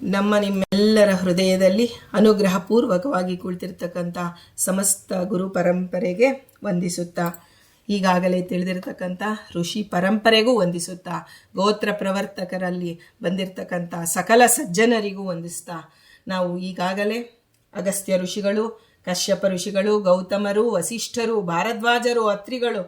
ನಮ್ಮ ನಿಮ್ಮೆಲ್ಲರ ಹೃದಯದಲ್ಲಿ ಅನುಗ್ರಹಪೂರ್ವಕವಾಗಿ ಕುಳಿತಿರ್ತಕ್ಕಂಥ ಸಮಸ್ತ ಗುರು ಪರಂಪರೆಗೆ ವಂದಿಸುತ್ತಾ, ಈಗಾಗಲೇ ತಿಳಿದಿರ್ತಕ್ಕಂಥ ಋಷಿ ಪರಂಪರೆಗೂ ವಂದಿಸುತ್ತಾ, ಗೋತ್ರ ಪ್ರವರ್ತಕರಲ್ಲಿ ಬಂದಿರತಕ್ಕಂಥ ಸಕಲ ಸಜ್ಜನರಿಗೂ ವಂದಿಸ್ತಾ, ನಾವು ಈಗಾಗಲೇ ಅಗಸ್ತ್ಯ ಋಷಿಗಳು, ಕಶ್ಯಪ ಋಷಿಗಳು, ಗೌತಮರು, ವಸಿಷ್ಠರು, ಭಾರದ್ವಾಜರು, ಅತ್ರಿಗಳು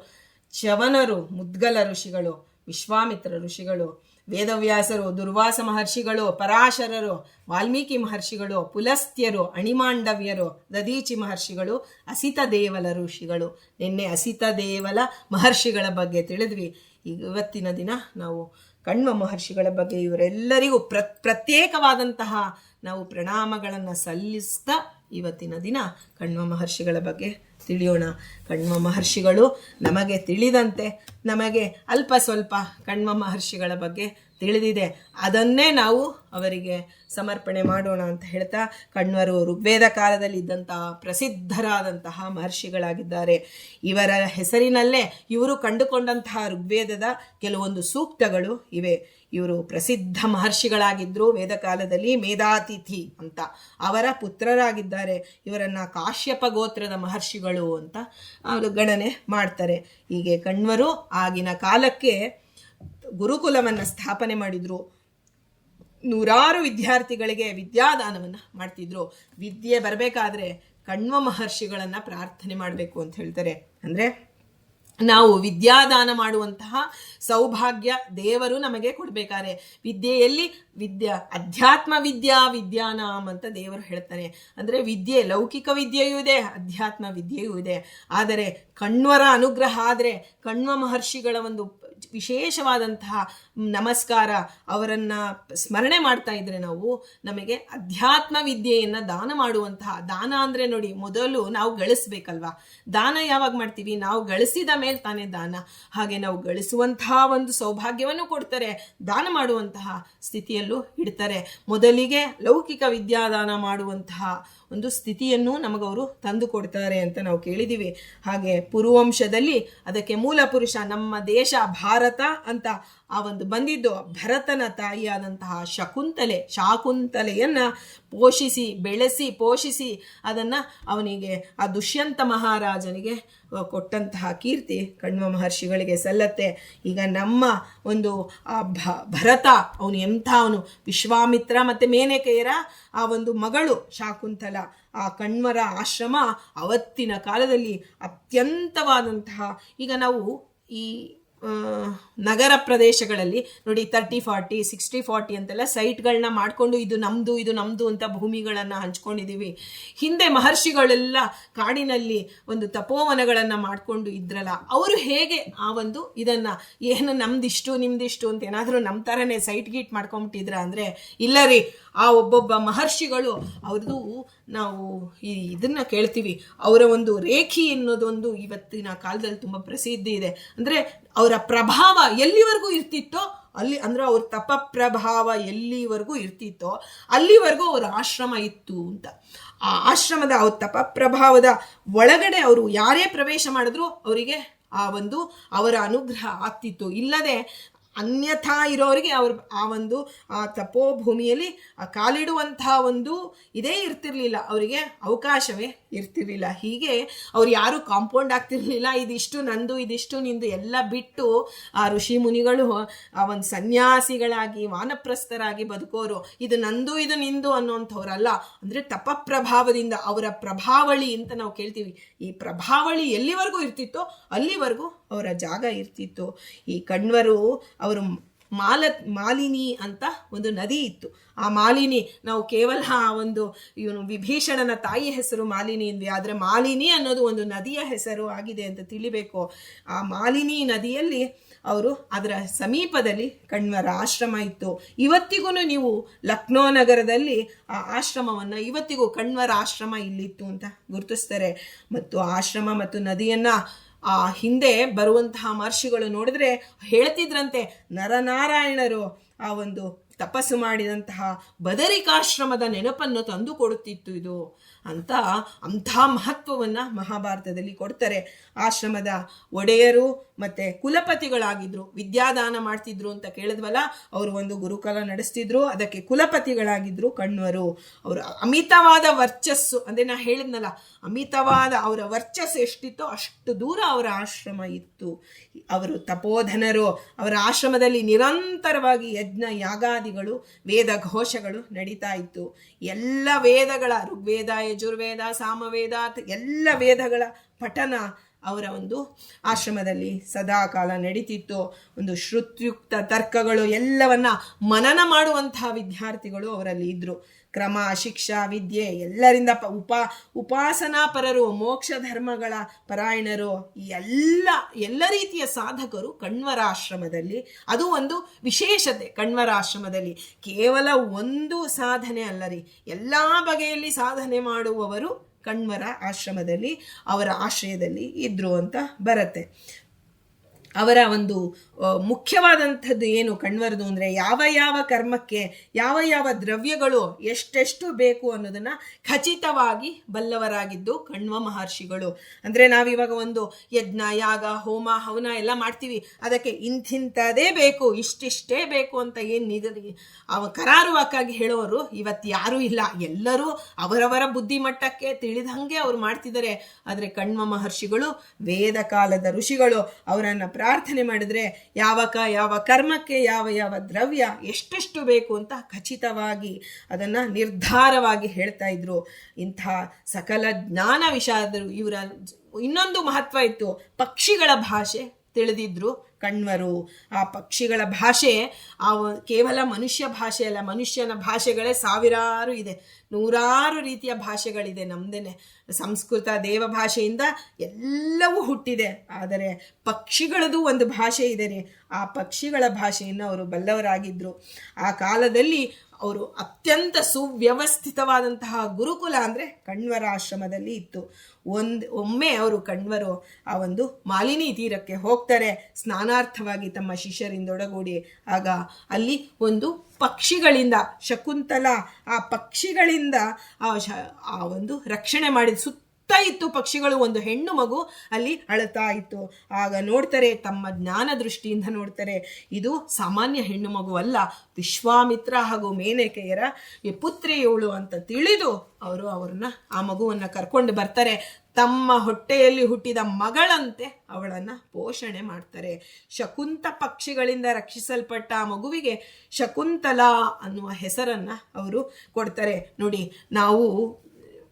ಚವನರು ಮುದ್ಗಲ ಋಷಿಗಳು, ವಿಶ್ವಾಮಿತ್ರ ಋಷಿಗಳು ವೇದವ್ಯಾಸರು, ದುರ್ವಾಸ ಮಹರ್ಷಿಗಳು, ಪರಾಶರರು, ವಾಲ್ಮೀಕಿ ಮಹರ್ಷಿಗಳು, ಪುಲಸ್ತ್ಯರು, ಅಣಿಮಾಂಡವ್ಯರು ದದೀಚಿ ಮಹರ್ಷಿಗಳು, ಅಸಿತ ದೇವಲ ಋಷಿಗಳು. ನಿನ್ನೆ ಅಸಿತ ದೇವಲ ಮಹರ್ಷಿಗಳ ಬಗ್ಗೆ ತಿಳಿದ್ವಿ. ಇವತ್ತಿನ ದಿನ ನಾವು ಕಣ್ವ ಮಹರ್ಷಿಗಳ ಬಗ್ಗೆ ಇವರೆಲ್ಲರಿಗೂ ಪ್ರ, ಪ್ರತ್ಯೇಕವಾದಂತಹ ನಾವು ಪ್ರಣಾಮಗಳನ್ನು ಸಲ್ಲಿಸ್ತಾ ಇವತ್ತಿನ ದಿನ ಕಣ್ವ ಮಹರ್ಷಿಗಳ ಬಗ್ಗೆ ತಿಳಿಯೋಣ. ಕಣ್ವ ಮಹರ್ಷಿಗಳು, ನಮಗೆ ತಿಳಿದಂತೆ, ನಮಗೆ ಅಲ್ಪ ಸ್ವಲ್ಪ ಕಣ್ವ ಮಹರ್ಷಿಗಳ ಬಗ್ಗೆ ತಿಳಿದಿದೆ. ಅದನ್ನೇ ನಾವು ಅವರಿಗೆ ಸಮರ್ಪಣೆ ಮಾಡೋಣ ಅಂತ ಹೇಳ್ತಾ, ಕಣ್ವರು ಋಗ್ವೇದ ಕಾಲದಲ್ಲಿ ಇದ್ದಂತಹ ಪ್ರಸಿದ್ಧರಾದಂತಹ ಮಹರ್ಷಿಗಳಾಗಿದ್ದಾರೆ. ಇವರ ಹೆಸರಿನಲ್ಲೇ ಇವರು ಕಂಡುಕೊಂಡಂತಹ ಋಗ್ವೇದದ ಕೆಲವೊಂದು ಸೂಕ್ತಗಳು ಇವೆ. ಇವರು ಪ್ರಸಿದ್ಧ ಮಹರ್ಷಿಗಳಾಗಿದ್ದರು ವೇದಕಾಲದಲ್ಲಿ ಮೇಧಾತಿಥಿ ಅಂತ. ಅವರ ಪುತ್ರರಾಗಿದ್ದಾರೆ. ಇವರನ್ನ ಕಾಶ್ಯಪ ಗೋತ್ರದ ಮಹರ್ಷಿಗಳು ಅಂತ ಅವರು ಗಣನೆ ಮಾಡ್ತಾರೆ. ಹೀಗೆ ಕಣ್ವರು ಆಗಿನ ಕಾಲಕ್ಕೆ ಗುರುಕುಲವನ್ನು ಸ್ಥಾಪನೆ ಮಾಡಿದರು. ನೂರಾರು ವಿದ್ಯಾರ್ಥಿಗಳಿಗೆ ವಿದ್ಯಾದಾನವನ್ನು ಮಾಡ್ತಿದ್ರು. ವಿದ್ಯೆ ಬರಬೇಕಾದ್ರೆ ಕಣ್ವ ಮಹರ್ಷಿಗಳನ್ನು ಪ್ರಾರ್ಥನೆ ಮಾಡಬೇಕು ಅಂತ ಹೇಳ್ತಾರೆ. ಅಂದರೆ ನಾವು ವಿದ್ಯಾದಾನ ಮಾಡುವಂತಹ ಸೌಭಾಗ್ಯ ದೇವರು ನಮಗೆ ಕೊಡಬೇಕಾರೆ. ವಿದ್ಯೆಯಲ್ಲಿ ವಿದ್ಯಾ, ಅಧ್ಯಾತ್ಮ ವಿದ್ಯಾ, ವಿದ್ಯಾನಾಮ್ ಅಂತ ದೇವರು ಹೇಳ್ತಾರೆ. ಅಂದರೆ ವಿದ್ಯೆ, ಲೌಕಿಕ ವಿದ್ಯೆಯೂ ಇದೆ, ಅಧ್ಯಾತ್ಮ ವಿದ್ಯೆಯೂ ಇದೆ. ಆದರೆ ಕಣ್ವರ ಅನುಗ್ರಹ ಆದರೆ ಕಣ್ವ ಮಹರ್ಷಿಗಳ ಒಂದು ವಿಶೇಷವಾದಂತಹ ನಮಸ್ಕಾರ ಅವರನ್ನು ಸ್ಮರಣೆ ಮಾಡ್ತಾ ಇದ್ರೆ ನಾವು ನಮಗೆ ಅಧ್ಯಾತ್ಮ ವಿದ್ಯೆಯನ್ನು ದಾನ ಮಾಡುವಂತಹ, ದಾನ ಅಂದ್ರೆ ನೋಡಿ ಮೊದಲು ನಾವು ಗಳಿಸ್ಬೇಕಲ್ವಾ? ದಾನ ಯಾವಾಗ ಮಾಡ್ತೀವಿ? ನಾವು ಗಳಿಸಿದ ಮೇಲೆ ತಾನೇ ದಾನ. ಹಾಗೆ ನಾವು ಗಳಿಸುವಂತಹ ಒಂದು ಸೌಭಾಗ್ಯವನ್ನು ಕೊಡ್ತಾರೆ, ದಾನ ಮಾಡುವಂತಹ ಸ್ಥಿತಿಯಲ್ಲೂ ಇಡ್ತಾರೆ. ಮೊದಲಿಗೆ ಲೌಕಿಕ ವಿದ್ಯಾದಾನ ಮಾಡುವಂತಹ ಒಂದು ಸ್ಥಿತಿಯನ್ನು ನಮಗವರು ತಂದು ಕೊಡ್ತಾರೆ ಅಂತ ನಾವು ಕೇಳಿದ್ದೀವಿ ಹಾಗೆ ಪುರುವಂಶದಲ್ಲಿ ಅದಕ್ಕೆ ಮೂಲ ಪುರುಷ ನಮ್ಮ ದೇಶ ಭಾರತ ಅಂತ ಆ ಒಂದು ಬಂದಿದ್ದು ಭರತನ ತಾಯಿಯಾದಂತಹ ಶಕುಂತಲೆ, ಶಾಕುಂತಲೆಯನ್ನ ಪೋಷಿಸಿ, ಬೆಳೆಸಿ, ಪೋಷಿಸಿ ಅದನ್ನು ಅವನಿಗೆ, ಆ ದುಷ್ಯಂತ ಮಹಾರಾಜನಿಗೆ ಕೊಟ್ಟಂತಹ ಕೀರ್ತಿ ಕಣ್ವ ಮಹರ್ಷಿಗಳಿಗೆ ಸಲ್ಲತ್ತೆ. ಈಗ ನಮ್ಮ ಒಂದು ಆ ಭರತ, ಅವನು ಎಂಥ ಅವನು? ವಿಶ್ವಾಮಿತ್ರ ಮತ್ತು ಮೇನಕೆಯರ ಆ ಒಂದು ಮಗಳು ಶಾಕುಂತಲ. ಆ ಕಣ್ವರ ಆಶ್ರಮ ಅವತ್ತಿನ ಕಾಲದಲ್ಲಿ ಅತ್ಯಂತವಾದಂತಹ, ಈಗ ನಾವು ಈ ನಗರ ಪ್ರದೇಶಗಳಲ್ಲಿ ನೋಡಿ ತರ್ಟಿ ಫಾರ್ಟಿ ಸಿಕ್ಸ್ಟಿ ಫಾರ್ಟಿ ಅಂತೆಲ್ಲ ಸೈಟ್ಗಳನ್ನ ಮಾಡಿಕೊಂಡು ಇದು ನಮ್ಮದು ಇದು ನಮ್ಮದು ಅಂತ ಭೂಮಿಗಳನ್ನು ಹಂಚ್ಕೊಂಡಿದ್ದೀವಿ ಹಿಂದೆ ಮಹರ್ಷಿಗಳೆಲ್ಲ ಕಾಡಿನಲ್ಲಿ ಒಂದು ತಪೋವನಗಳನ್ನು ಮಾಡಿಕೊಂಡು ಇದ್ರಲ್ಲ, ಅವರು ಹೇಗೆ ಆ ಒಂದು ಇದನ್ನು, ಏನು ನಮ್ದಿಷ್ಟು, ನಿಮ್ದಿಷ್ಟು ಅಂತ ಏನಾದರೂ ನಮ್ಮ ಥರನೇ ಸೈಟ್ ಗೀಟ್ ಮಾಡ್ಕೊಂಬಿಟ್ಟಿದ್ರ ಅಂದರೆ, ಇಲ್ಲ ರೀ, ಆ ಒಬ್ಬೊಬ್ಬ ಮಹರ್ಷಿಗಳು ಅವ್ರದ್ದು ನಾವು ಈ ಇದನ್ನ ಕೇಳ್ತೀವಿ. ಅವರ ಒಂದು ರೇಖಿ ಅನ್ನೋದೊಂದು ಇವತ್ತಿನ ಕಾಲದಲ್ಲಿ ತುಂಬ ಪ್ರಸಿದ್ಧಿ ಇದೆ. ಅಂದರೆ ಅವರ ಪ್ರಭಾವ ಎಲ್ಲಿವರೆಗೂ ಇರ್ತಿತ್ತೋ, ಅಲ್ಲಿ ಅಂದ್ರೆ ಅವ್ರ ತಪ ಪ್ರಭಾವ ಎಲ್ಲಿವರೆಗೂ ಇರ್ತಿತ್ತೋ, ಅಲ್ಲಿವರೆಗೂ ಅವರ ಆಶ್ರಮ ಇತ್ತು ಅಂತ. ಆ ಆಶ್ರಮದ, ಅವ್ರ ತಪ ಪ್ರಭಾವದ ಒಳಗಡೆ ಅವರು ಯಾರೇ ಪ್ರವೇಶ ಮಾಡಿದ್ರು ಅವರಿಗೆ ಆ ಒಂದು ಅವರ ಅನುಗ್ರಹ ಆಗ್ತಿತ್ತು. ಇಲ್ಲದೆ ಅನ್ಯಥಾ ಇರೋರಿಗೆ ಅವ್ರ ಆ ಒಂದು, ಆ ತಪೋಭೂಮಿಯಲ್ಲಿ ಕಾಲಿಡುವಂತಹ ಒಂದು ಇದೇ ಇರ್ತಿರ್ಲಿಲ್ಲ. ಅವರಿಗೆ ಅವಕಾಶವೇ ಇರ್ತಿರ್ಲಿಲ್ಲ. ಹೀಗೆ ಅವ್ರು ಯಾರು ಕಾಂಪೌಂಡ್ ಆಗ್ತಿರ್ಲಿಲ್ಲ. ಇದಿಷ್ಟು ನಂದು, ಇದಿಷ್ಟು ನಿಂದು ಎಲ್ಲ ಬಿಟ್ಟು ಆ ಋಷಿ ಮುನಿಗಳು, ಆ ಒಂದು ಸನ್ಯಾಸಿಗಳಾಗಿ, ವಾನಪ್ರಸ್ಥರಾಗಿ ಬದುಕೋರು. ಇದು ನಂದು, ಇದು ನಿಂದು ಅನ್ನೋಂಥವ್ರಲ್ಲ. ಅಂದರೆ ತಪಪ್ರಭಾವದಿಂದ ಅವರ ಪ್ರಭಾವಳಿ ಅಂತ ನಾವು ಕೇಳ್ತೀವಿ. ಈ ಪ್ರಭಾವಳಿ ಎಲ್ಲಿವರೆಗೂ ಇರ್ತಿತ್ತೋ, ಅಲ್ಲಿವರೆಗೂ ಅವರ ಜಾಗ ಇರ್ತಿತ್ತು. ಈ ಕಣ್ವರು, ಅವರು ಮಾಲ, ಮಾಲಿನಿ ಅಂತ ಒಂದು ನದಿ ಇತ್ತು. ಆ ಮಾಲಿನಿ, ನಾವು ಕೇವಲ ಆ ಒಂದು ಇವನು ವಿಭೀಷಣನ ತಾಯಿ ಹೆಸರು ಮಾಲಿನಿ ಅಂದ್ವಿ. ಆದರೆ ಮಾಲಿನಿ ಅನ್ನೋದು ಒಂದು ನದಿಯ ಹೆಸರು ಆಗಿದೆ ಅಂತ ತಿಳಿಬೇಕು. ಆ ಮಾಲಿನಿ ನದಿಯಲ್ಲಿ ಅವರು ಅದರ ಸಮೀಪದಲ್ಲಿ ಕಣ್ವರ ಆಶ್ರಮ ಇತ್ತು. ಇವತ್ತಿಗೂ ನೀವು ಲಕ್ನೋ ನಗರದಲ್ಲಿ ಆ ಆಶ್ರಮವನ್ನು, ಇವತ್ತಿಗೂ ಕಣ್ವರ ಆಶ್ರಮ ಇಲ್ಲಿತ್ತು ಅಂತ ಗುರುತಿಸ್ತಾರೆ. ಮತ್ತು ಆಶ್ರಮ ಮತ್ತು ನದಿಯನ್ನು ಆ ಹಿಂದೆ ಬರುವಂತಹ ಮಹರ್ಷಿಗಳು ನೋಡಿದ್ರೆ ಹೇಳ್ತಿದ್ರಂತೆ ನರನಾರಾಯಣರು ಆ ಒಂದು ತಪಸ್ಸು ಮಾಡಿದಂತಹ ಬದರಿಕಾಶ್ರಮದ ನೆನಪನ್ನು ತಂದು ಕೊಡುತ್ತಿತ್ತು ಇದು. ಅಂತ ಅಂಥ ಮಹತ್ವವನ್ನ ಮಹಾಭಾರತದಲ್ಲಿ ಕೊಡ್ತಾರೆ. ಆಶ್ರಮದ ಒಡೆಯರು ಮತ್ತೆ ಕುಲಪತಿಗಳಾಗಿದ್ರು. ವಿದ್ಯಾದಾನ ಮಾಡ್ತಿದ್ರು ಅಂತ ಕೇಳಿದ್ವಲ್ಲ, ಅವರು ಒಂದು ಗುರುಕಲ ನಡೆಸ್ತಿದ್ರು, ಅದಕ್ಕೆ ಕುಲಪತಿಗಳಾಗಿದ್ರು ಕಣ್ವರು ಅವರು ಅಮಿತವಾದ ವರ್ಚಸ್ಸು, ಅಂದರೆ ನಾ ಹೇಳಿದ್ನಲ್ಲ, ಅಮಿತವಾದ ಅವರ ವರ್ಚಸ್ಸು ಎಷ್ಟಿತ್ತೋ ಅಷ್ಟು ದೂರ ಅವರ ಆಶ್ರಮ ಇತ್ತು. ಅವರು ತಪೋಧನರು, ಅವರ ಆಶ್ರಮದಲ್ಲಿ ನಿರಂತರವಾಗಿ ಯಜ್ಞ ಯಾಗಾದಿಗಳು ವೇದ ಘೋಷಗಳು ನಡೀತಾ ಇತ್ತು. ಎಲ್ಲ ವೇದಗಳ ಋಗ್ವೇದ ಯಜುರ್ವೇದ ಸಾಮವೇದ ಎಲ್ಲ ವೇದಗಳ ಪಠನ ಅವರ ಒಂದು ಆಶ್ರಮದಲ್ಲಿ ಸದಾಕಾಲ ನಡೀತಿತ್ತು. ಒಂದು ಶ್ರುತ್ಯುಕ್ತ ತರ್ಕಗಳು ಎಲ್ಲವನ್ನ ಮನನ ಮಾಡುವಂತಹ ವಿದ್ಯಾರ್ಥಿಗಳು ಅವರಲ್ಲಿ ಇದ್ದರು ಕ್ರಮ, ಶಿಕ್ಷಾ, ವಿದ್ಯೆ ಎಲ್ಲರಿಂದ ಪ ಉಪಾ ಉಪಾಸನಾ ಪರರು ಮೋಕ್ಷ ಧರ್ಮಗಳ ಪರಾಯಣರು ಎಲ್ಲ ಎಲ್ಲ ರೀತಿಯ ಸಾಧಕರು ಕಣ್ವರ ಆಶ್ರಮದಲ್ಲಿ ಅದು ಒಂದು ವಿಶೇಷತೆ ಕಣ್ವರ ಆಶ್ರಮದಲ್ಲಿ ಕೇವಲ ಒಂದು ಸಾಧನೆ ಅಲ್ಲ ರೀ ಎಲ್ಲ ಬಗೆಯಲ್ಲಿ ಸಾಧನೆ ಮಾಡುವವರು ಕಣ್ವರ ಆಶ್ರಮದಲ್ಲಿ ಅವರ ಆಶ್ರಯದಲ್ಲಿ ಇದ್ರು ಅಂತ ಬರುತ್ತೆ. ಅವರ ಒಂದು ಮುಖ್ಯವಾದಂಥದ್ದು ಏನು ಕಣ್ವರದು ಅಂದರೆ ಯಾವ ಯಾವ ಕರ್ಮಕ್ಕೆ, ಯಾವ ಯಾವ ದ್ರವ್ಯಗಳು ಎಷ್ಟೆಷ್ಟು ಬೇಕು ಅನ್ನೋದನ್ನ ಖಚಿತವಾಗಿ ಬಲ್ಲವರಾಗಿದ್ದು ಕಣ್ವ ಮಹರ್ಷಿಗಳು. ಅಂದರೆ ನಾವಿವಾಗ ಒಂದು ಯಜ್ಞ, ಯಾಗ, ಹೋಮ, ಹವನ ಎಲ್ಲ ಮಾಡ್ತೀವಿ. ಅದಕ್ಕೆ ಇಂಥಿಂಥದೇ ಬೇಕು, ಇಷ್ಟಿಷ್ಟೇ ಬೇಕು ಅಂತ ಏನು ನಿಗದಿ ಅವ ಕರಾರುವಾಕಾಗಿ ಹೇಳೋರು ಇವತ್ತು ಯಾರೂ ಇಲ್ಲ. ಎಲ್ಲರೂ ಅವರವರ ಬುದ್ಧಿಮಟ್ಟಕ್ಕೆ ತಿಳಿದಂಗೆ ಅವ್ರು ಮಾಡ್ತಿದ್ದಾರೆ. ಆದರೆ ಕಣ್ವ ಮಹರ್ಷಿಗಳು ವೇದ ಕಾಲದ ಋಷಿಗಳು ಅವರನ್ನು ಪ್ರಾರ್ಥನೆ ಮಾಡಿದ್ರೆ ಕ ಯಾವ ಕರ್ಮಕ್ಕೆ, ಯಾವ ಯಾವ ದ್ರವ್ಯ ಎಷ್ಟೆಷ್ಟು ಬೇಕು ಅಂತ ಖಚಿತವಾಗಿ ಅದನ್ನು ನಿರ್ಧಾರವಾಗಿ ಹೇಳ್ತಾ ಇದ್ರು. ಇಂಥ ಸಕಲ ಜ್ಞಾನ ವಿಷಾದರು ಇವರ ಇನ್ನೊಂದು ಮಹತ್ವ ಇತ್ತು. ಪಕ್ಷಿಗಳ ಭಾಷೆ ತಿಳಿದಿದ್ರು. ಕಣ್ವರು, ಆ ಪಕ್ಷಿಗಳ ಭಾಷೆ, ಆ ಕೇವಲ ಮನುಷ್ಯ ಭಾಷೆ ಅಲ್ಲ, ಮನುಷ್ಯನ ಭಾಷೆಗಳೇ ಸಾವಿರಾರು ಇದೆ. ನೂರಾರು ರೀತಿಯ ಭಾಷೆಗಳಿದೆ ನಮ್ದೇನೆ. ಸಂಸ್ಕೃತ ದೇವ ಭಾಷೆಯಿಂದ ಎಲ್ಲವೂ ಹುಟ್ಟಿದೆ. ಆದರೆ ಪಕ್ಷಿಗಳದು ಒಂದು ಭಾಷೆ ಇದೆ ರೀ. ಆ ಪಕ್ಷಿಗಳ ಭಾಷೆಯನ್ನು ಅವರು ಬಲ್ಲವರಾಗಿದ್ದರು ಆ ಕಾಲದಲ್ಲಿ ಅವರು ಅತ್ಯಂತ ಸುವ್ಯವಸ್ಥಿತವಾದಂತಹ ಗುರುಕುಲ ಅಂದರೆ ಕಣ್ವರ ಆಶ್ರಮದಲ್ಲಿ ಇತ್ತು. ಒಂದು, ಒಮ್ಮೆ ಅವರು ಕಣ್ವರು ಆ ಒಂದು ಮಾಲಿನಿ ತೀರಕ್ಕೆ ಹೋಗ್ತಾರೆ. ಸ್ನಾನಾರ್ಥವಾಗಿ ತಮ್ಮ ಶಿಷ್ಯರಿಂದೊಡಗೂಡಿ. ಆಗ ಅಲ್ಲಿ ಒಂದು ಪಕ್ಷಿಗಳಿಂದ, ಶಕುಂತಲ ಆ ಪಕ್ಷಿಗಳಿಂದ ಆ ಒಂದು ರಕ್ಷಣೆ ಮಾಡಿದ ಸುತ್ತ ಇತ್ತು ಪಕ್ಷಿಗಳು ಒಂದು ಹೆಣ್ಣು ಮಗು ಅಲ್ಲಿ ಅಳುತ್ತಾ ಇತ್ತು. ಆಗ ನೋಡ್ತಾರೆ, ತಮ್ಮ ಜ್ಞಾನ ದೃಷ್ಟಿಯಿಂದ ನೋಡ್ತಾರೆ, ಇದು ಸಾಮಾನ್ಯ ಹೆಣ್ಣು ಮಗು ಅಲ್ಲ, ವಿಶ್ವಾಮಿತ್ರ ಹಾಗೂ ಮೇನೇಕೆಯರ ಈ ಪುತ್ರಿ ಇವಳು ಅಂತ ತಿಳಿದು ಅವರು ಅವ್ರನ್ನ ಆ ಮಗುವನ್ನು ಕರ್ಕೊಂಡು ಬರ್ತಾರೆ. ತಮ್ಮ ಹೊಟ್ಟೆಯಲ್ಲಿ ಹುಟ್ಟಿದ ಮಗಳಂತೆ ಅವಳನ್ನ ಪೋಷಣೆ ಮಾಡ್ತಾರೆ. ಶಕುಂತ ಪಕ್ಷಿಗಳಿಂದ ರಕ್ಷಿಸಲ್ಪಟ್ಟ ಆ ಮಗುವಿಗೆ ಶಕುಂತಲಾ ಅನ್ನುವ ಹೆಸರನ್ನ ಅವರು ಕೊಡ್ತಾರೆ. ನೋಡಿ, ನಾವು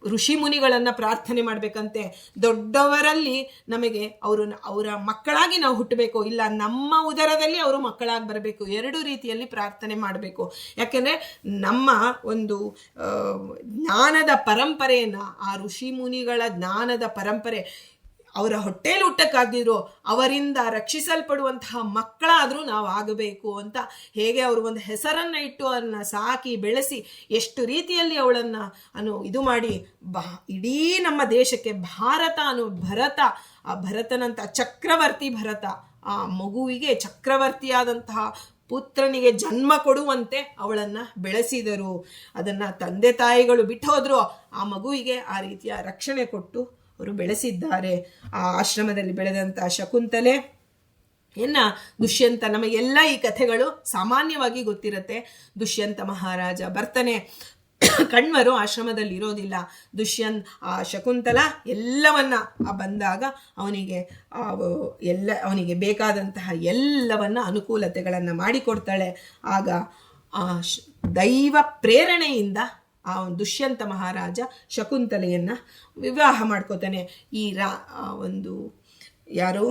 ಋಷಿ ಮುನಿಗಳನ್ನು ಪ್ರಾರ್ಥನೆ ಮಾಡಬೇಕಂತೆ ದೊಡ್ಡವರಲ್ಲಿ ನಮಗೆ ಅವರು ಅವರ ಮಕ್ಕಳಾಗಿ ನಾವು ಹುಟ್ಟಬೇಕು, ಇಲ್ಲ ನಮ್ಮ ಉದರದಲ್ಲಿ ಅವರು ಮಕ್ಕಳಾಗಿ ಬರಬೇಕು, ಎರಡು ರೀತಿಯಲ್ಲಿ ಪ್ರಾರ್ಥನೆ ಮಾಡಬೇಕು. ಯಾಕೆಂದರೆ ನಮ್ಮ ಒಂದು ಜ್ಞಾನದ ಪರಂಪರೆಯನ್ನು, ಆ ಋಷಿ ಮುನಿಗಳ ಜ್ಞಾನದ ಪರಂಪರೆ ಅವರ ಹೊಟ್ಟೆಯಲ್ಲಿ ಹುಟ್ಟಕ್ಕಾಗದಿದ್ರು ಅವರಿಂದ ರಕ್ಷಿಸಲ್ಪಡುವಂತಹ ಮಕ್ಕಳಾದರೂ ನಾವು ಆಗಬೇಕು ಅಂತ ಹೇಗೆ ಅವರು ಒಂದು ಹೆಸರನ್ನು ಇಟ್ಟು ಅದನ್ನು ಸಾಕಿ ಬೆಳೆಸಿ ಎಷ್ಟು ರೀತಿಯಲ್ಲಿ ಅವಳನ್ನ ಅನು ಇದು ಮಾಡಿ ಬಾ ಇಡೀ ನಮ್ಮ ದೇಶಕ್ಕೆ ಭಾರತ ಅನು ಭರತ, ಆ ಭರತನಂತ ಚಕ್ರವರ್ತಿ ಭರತ, ಆ ಮಗುವಿಗೆ ಚಕ್ರವರ್ತಿಯಾದಂತಹ ಪುತ್ರನಿಗೆ ಜನ್ಮ ಕೊಡುವಂತೆ ಅವಳನ್ನ ಬೆಳೆಸಿದರು. ಅದನ್ನ ತಂದೆ ತಾಯಿಗಳು ಬಿಟ್ಟು ಹೋದ್ರು ಆ ಮಗುವಿಗೆ ಆ ರೀತಿಯ ರಕ್ಷಣೆ ಕೊಟ್ಟು ಅವರು ಬೆಳೆಸಿದ್ದಾರೆ. ಆ ಆಶ್ರಮದಲ್ಲಿ ಬೆಳೆದಂತ ಶಕುಂತಲೆ ಏನ ದುಷ್ಯಂತ ನಮಗೆಲ್ಲ ಈ ಕಥೆಗಳು ಸಾಮಾನ್ಯವಾಗಿ ಗೊತ್ತಿರುತ್ತೆ. ದುಷ್ಯಂತ ಮಹಾರಾಜ ಬರ್ತಾನೆ ಕಣ್ವರು ಆಶ್ರಮದಲ್ಲಿ ಇರೋದಿಲ್ಲ. ದುಷ್ಯಂತ್ ಆ ಶಕುಂತಲ ಎಲ್ಲವನ್ನ ಬಂದಾಗ ಅವನಿಗೆ ಎಲ್ಲ, ಅವನಿಗೆ ಬೇಕಾದಂತಹ ಎಲ್ಲವನ್ನ ಅನುಕೂಲತೆಗಳನ್ನು ಮಾಡಿಕೊಡ್ತಾಳೆ. ಆಗ ಆ ದೈವ ಪ್ರೇರಣೆಯಿಂದ ಆ ಒಂದು ದುಷ್ಯಂತ ಮಹಾರಾಜ ಶಕುಂತಲೆಯನ್ನು ವಿವಾಹ ಮಾಡ್ಕೋತಾನೆ. ಈ ರಾ ಒಂದು, ಯಾರು?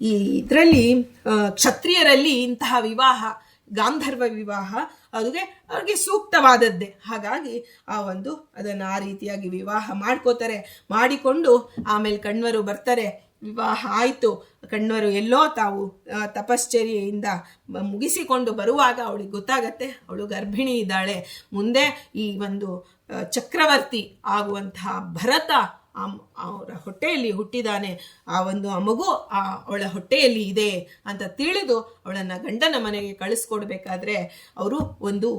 ಈ ಇದರಲ್ಲಿ ಕ್ಷತ್ರಿಯರಲ್ಲಿ ಇಂತಹ ವಿವಾಹ, ಗಾಂಧರ್ವ ವಿವಾಹ ಅದಕ್ಕೆ ಅವ್ರಿಗೆ ಸೂಕ್ತವಾದದ್ದೇ. ಹಾಗಾಗಿ ಆ ಒಂದು ಅದನ್ನು ಆ ರೀತಿಯಾಗಿ ವಿವಾಹ ಮಾಡ್ಕೋತಾರೆ. ಮಾಡಿಕೊಂಡು ಆಮೇಲೆ ಕಣ್ವರು ಬರ್ತಾರೆ. ವಿವಾಹ ಆಯಿತು. ಕಣ್ಣವರು ಎಲ್ಲೋ ತಾವು ತಪಶ್ಚರ್ಯೆಯಿಂದ ಮುಗಿಸಿಕೊಂಡು ಬರುವಾಗ ಅವಳಿಗೆ ಗೊತ್ತಾಗತ್ತೆ, ಅವಳು ಗರ್ಭಿಣಿ ಇದ್ದಾಳೆ. ಮುಂದೆ ಈ ಒಂದು ಚಕ್ರವರ್ತಿ ಆಗುವಂತಹ ಭರತ ಅವರ ಹೊಟ್ಟೆಯಲ್ಲಿ ಹುಟ್ಟಿದಾನೆ. ಆ ಒಂದು ಆ ಮಗು ಆ, ಅವಳ ಹೊಟ್ಟೆಯಲ್ಲಿ ಇದೆ ಅಂತ ತಿಳಿದು ಅವಳನ್ನ ಗಂಡನ ಮನೆಗೆ ಕಳಿಸ್ಕೊಡ್ಬೇಕಾದ್ರೆ, ಅವರು ಒಂದು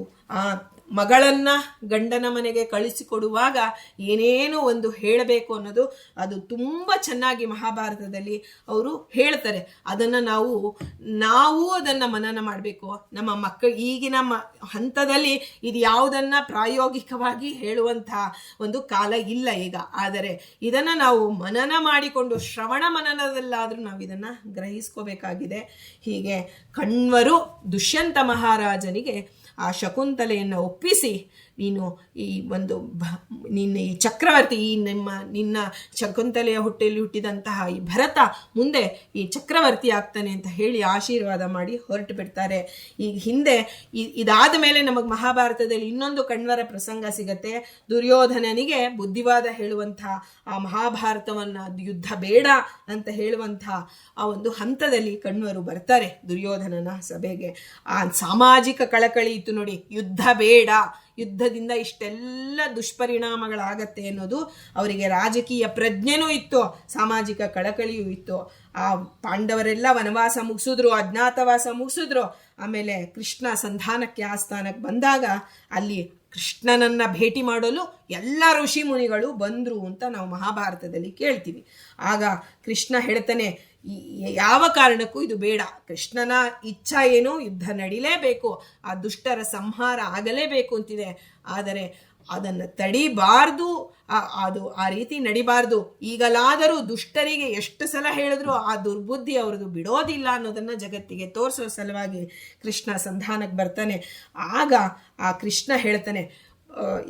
ಮಗಳನ್ನ ಗಂಡನ ಮನೆಗೆ ಕಳಿಸಿಕೊಡುವಾಗ ಏನೇನು ಒಂದು ಹೇಳಬೇಕು ಅನ್ನೋದು ಅದು ತುಂಬ ಚೆನ್ನಾಗಿ ಮಹಾಭಾರತದಲ್ಲಿ ಅವರು ಹೇಳ್ತಾರೆ. ಅದನ್ನು ನಾವು ನಾವು ಅದನ್ನು ಮನನ ಮಾಡಬೇಕು. ನಮ್ಮ ಮಕ್ಕಳು ಈಗಿನ ಮ, ಹಂತದಲ್ಲಿ ಇದು ಯಾವುದನ್ನು ಪ್ರಾಯೋಗಿಕವಾಗಿ ಹೇಳುವಂಥ ಒಂದು ಕಾಲ ಇಲ್ಲ ಈಗ. ಆದರೆ ಇದನ್ನು ನಾವು ಮನನ ಮಾಡಿಕೊಂಡು, ಶ್ರವಣ ಮನನದಲ್ಲಾದರೂ ನಾವು ಇದನ್ನು ಗ್ರಹಿಸ್ಕೋಬೇಕಾಗಿದೆ. ಹೀಗೆ ಕಣ್ವರು ದುಷ್ಯಂತ ಮಹಾರಾಜನಿಗೆ ಆ ಶಕುಂತಲೆಯನ್ನು ಒಪ್ಪಿಸಿ ನೀನು ಈ ಒಂದು ನಿನ್ನ ಈ ಚಕ್ರವರ್ತಿ, ಈ ನಿಮ್ಮ, ನಿನ್ನ ಶಕುಂತಲೆಯ ಹುಟ್ಟೆಯಲ್ಲಿ ಹುಟ್ಟಿದಂತಹ ಈ ಭರತ ಮುಂದೆ ಈ ಚಕ್ರವರ್ತಿ ಆಗ್ತಾನೆ ಅಂತ ಹೇಳಿ ಆಶೀರ್ವಾದ ಮಾಡಿ ಹೊರಟು ಬಿಡ್ತಾರೆ. ಈ ಹಿಂದೆ ಇದಾದ ಮೇಲೆ ನಮಗೆ ಮಹಾಭಾರತದಲ್ಲಿ ಇನ್ನೊಂದು ಕಣ್ವರ ಪ್ರಸಂಗ ಸಿಗತ್ತೆ. ದುರ್ಯೋಧನನಿಗೆ ಬುದ್ಧಿವಾದ ಹೇಳುವಂತಹ ಆ ಮಹಾಭಾರತವನ್ನ ಯುದ್ಧ ಬೇಡ ಅಂತ ಹೇಳುವಂತಹ ಆ ಒಂದು ಹಂತದಲ್ಲಿ ಕಣ್ವರು ಬರ್ತಾರೆ ದುರ್ಯೋಧನನ ಸಭೆಗೆ. ಆ ಸಾಮಾಜಿಕ ಕಳಕಳಿ ಇತ್ತು ನೋಡಿ, ಯುದ್ಧ ಬೇಡ. ಯುದ್ಧದಿಂದ ಇಷ್ಟೆಲ್ಲ ದುಷ್ಪರಿಣಾಮಗಳಾಗತ್ತೆ ಅನ್ನೋದು ಅವರಿಗೆ ರಾಜಕೀಯ ಪ್ರಜ್ಞೆನೂ ಇತ್ತು, ಸಾಮಾಜಿಕ ಕಳಕಳಿಯೂ ಇತ್ತು. ಆ ಪಾಂಡವರೆಲ್ಲ ವನವಾಸ ಮುಗಿಸಿದ್ರು, ಅಜ್ಞಾತವಾಸ ಮುಗಿಸಿದ್ರು. ಆಮೇಲೆ ಕೃಷ್ಣ ಸಂಧಾನಕ್ಕೆ ಆಸ್ಥಾನಕ್ಕೆ ಬಂದಾಗ ಅಲ್ಲಿ ಕೃಷ್ಣನನ್ನ ಭೇಟಿ ಮಾಡಲು ಎಲ್ಲ ಋಷಿ ಮುನಿಗಳು ಬಂದರು ಅಂತ ನಾವು ಮಹಾಭಾರತದಲ್ಲಿ ಕೇಳ್ತೀವಿ. ಆಗ ಕೃಷ್ಣ ಹೇಳ್ತಾನೆ ಯಾವ ಕಾರಣಕ್ಕೂ ಇದು ಬೇಡ. ಕೃಷ್ಣನ ಇಚ್ಛಾ ಏನು? ಯುದ್ಧ ನಡಿಲೇಬೇಕು. ಆ ದುಷ್ಟರ ಸಂಹಾರ ಆಗಲೇಬೇಕು ಅಂತಿದೆ. ಆದರೆ ಅದನ್ನು ತಡಿಬಾರ್ದು. ಅದು ಆ ರೀತಿ ನಡಿಬಾರ್ದು. ಈಗಲಾದರೂ ದುಷ್ಟರಿಗೆ ಎಷ್ಟು ಸಲ ಹೇಳಿದ್ರು ಆ ದುರ್ಬುದ್ಧಿ ಅವ್ರದ್ದು ಬಿಡೋದಿಲ್ಲ ಅನ್ನೋದನ್ನ ಜಗತ್ತಿಗೆ ತೋರಿಸೋ ಸಲುವಾಗಿ ಕೃಷ್ಣ ಸಂಧಾನಕ್ಕೆ ಬರ್ತಾನೆ. ಆಗ ಆ ಕೃಷ್ಣ ಹೇಳ್ತಾನೆ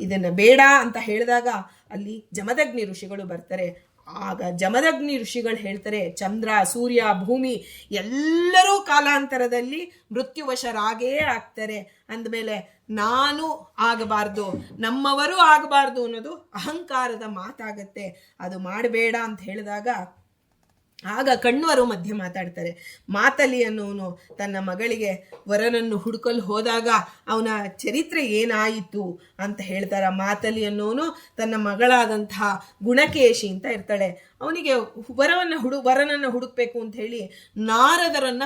ಇದನ್ನ ಬೇಡ ಅಂತ ಹೇಳಿದಾಗ ಅಲ್ಲಿ ಜಮದಗ್ನಿ ಋಷಿಗಳು ಬರ್ತಾರೆ. ಆಗ ಜಮದಗ್ನಿ ಋಷಿಗಳು ಹೇಳ್ತಾರೆ, ಚಂದ್ರ, ಸೂರ್ಯ, ಭೂಮಿ ಎಲ್ಲರೂ ಕಾಲಾಂತರದಲ್ಲಿ ಮೃತ್ಯುವಶರಾಗೇ ಆಗ್ತಾರೆ. ಅಂದಮೇಲೆ ನಾನು ಆಗಬಾರ್ದು, ನಮ್ಮವರು ಆಗಬಾರ್ದು ಅನ್ನೋದು ಅಹಂಕಾರದ ಮಾತಾಗತ್ತೆ. ಅದು ಮಾಡಬೇಡ ಅಂತ ಹೇಳಿದಾಗ ಆಗ ಕಣ್ವರು ಮಧ್ಯೆ ಮಾತಾಡ್ತಾರೆ. ಮಾತಲಿ ಅನ್ನೋನು ತನ್ನ ಮಗಳಿಗೆ ವರನನ್ನು ಹುಡುಕಲು ಹೋದಾಗ ಅವನ ಚರಿತ್ರೆ ಏನಾಯಿತು ಅಂತ ಹೇಳ್ತಾರ? ಮಾತಲಿ ಅನ್ನೋನು ತನ್ನ ಮಗಳಾದಂತಹ ಗುಣಕೇಶಿ ಅಂತ ಇರ್ತಾಳೆ. ಅವನಿಗೆ ವರವನ್ನ ಹುಡು, ವರನನ್ನು ಹುಡುಕ್ಬೇಕು ಅಂತ ಹೇಳಿ ನಾರದರನ್ನ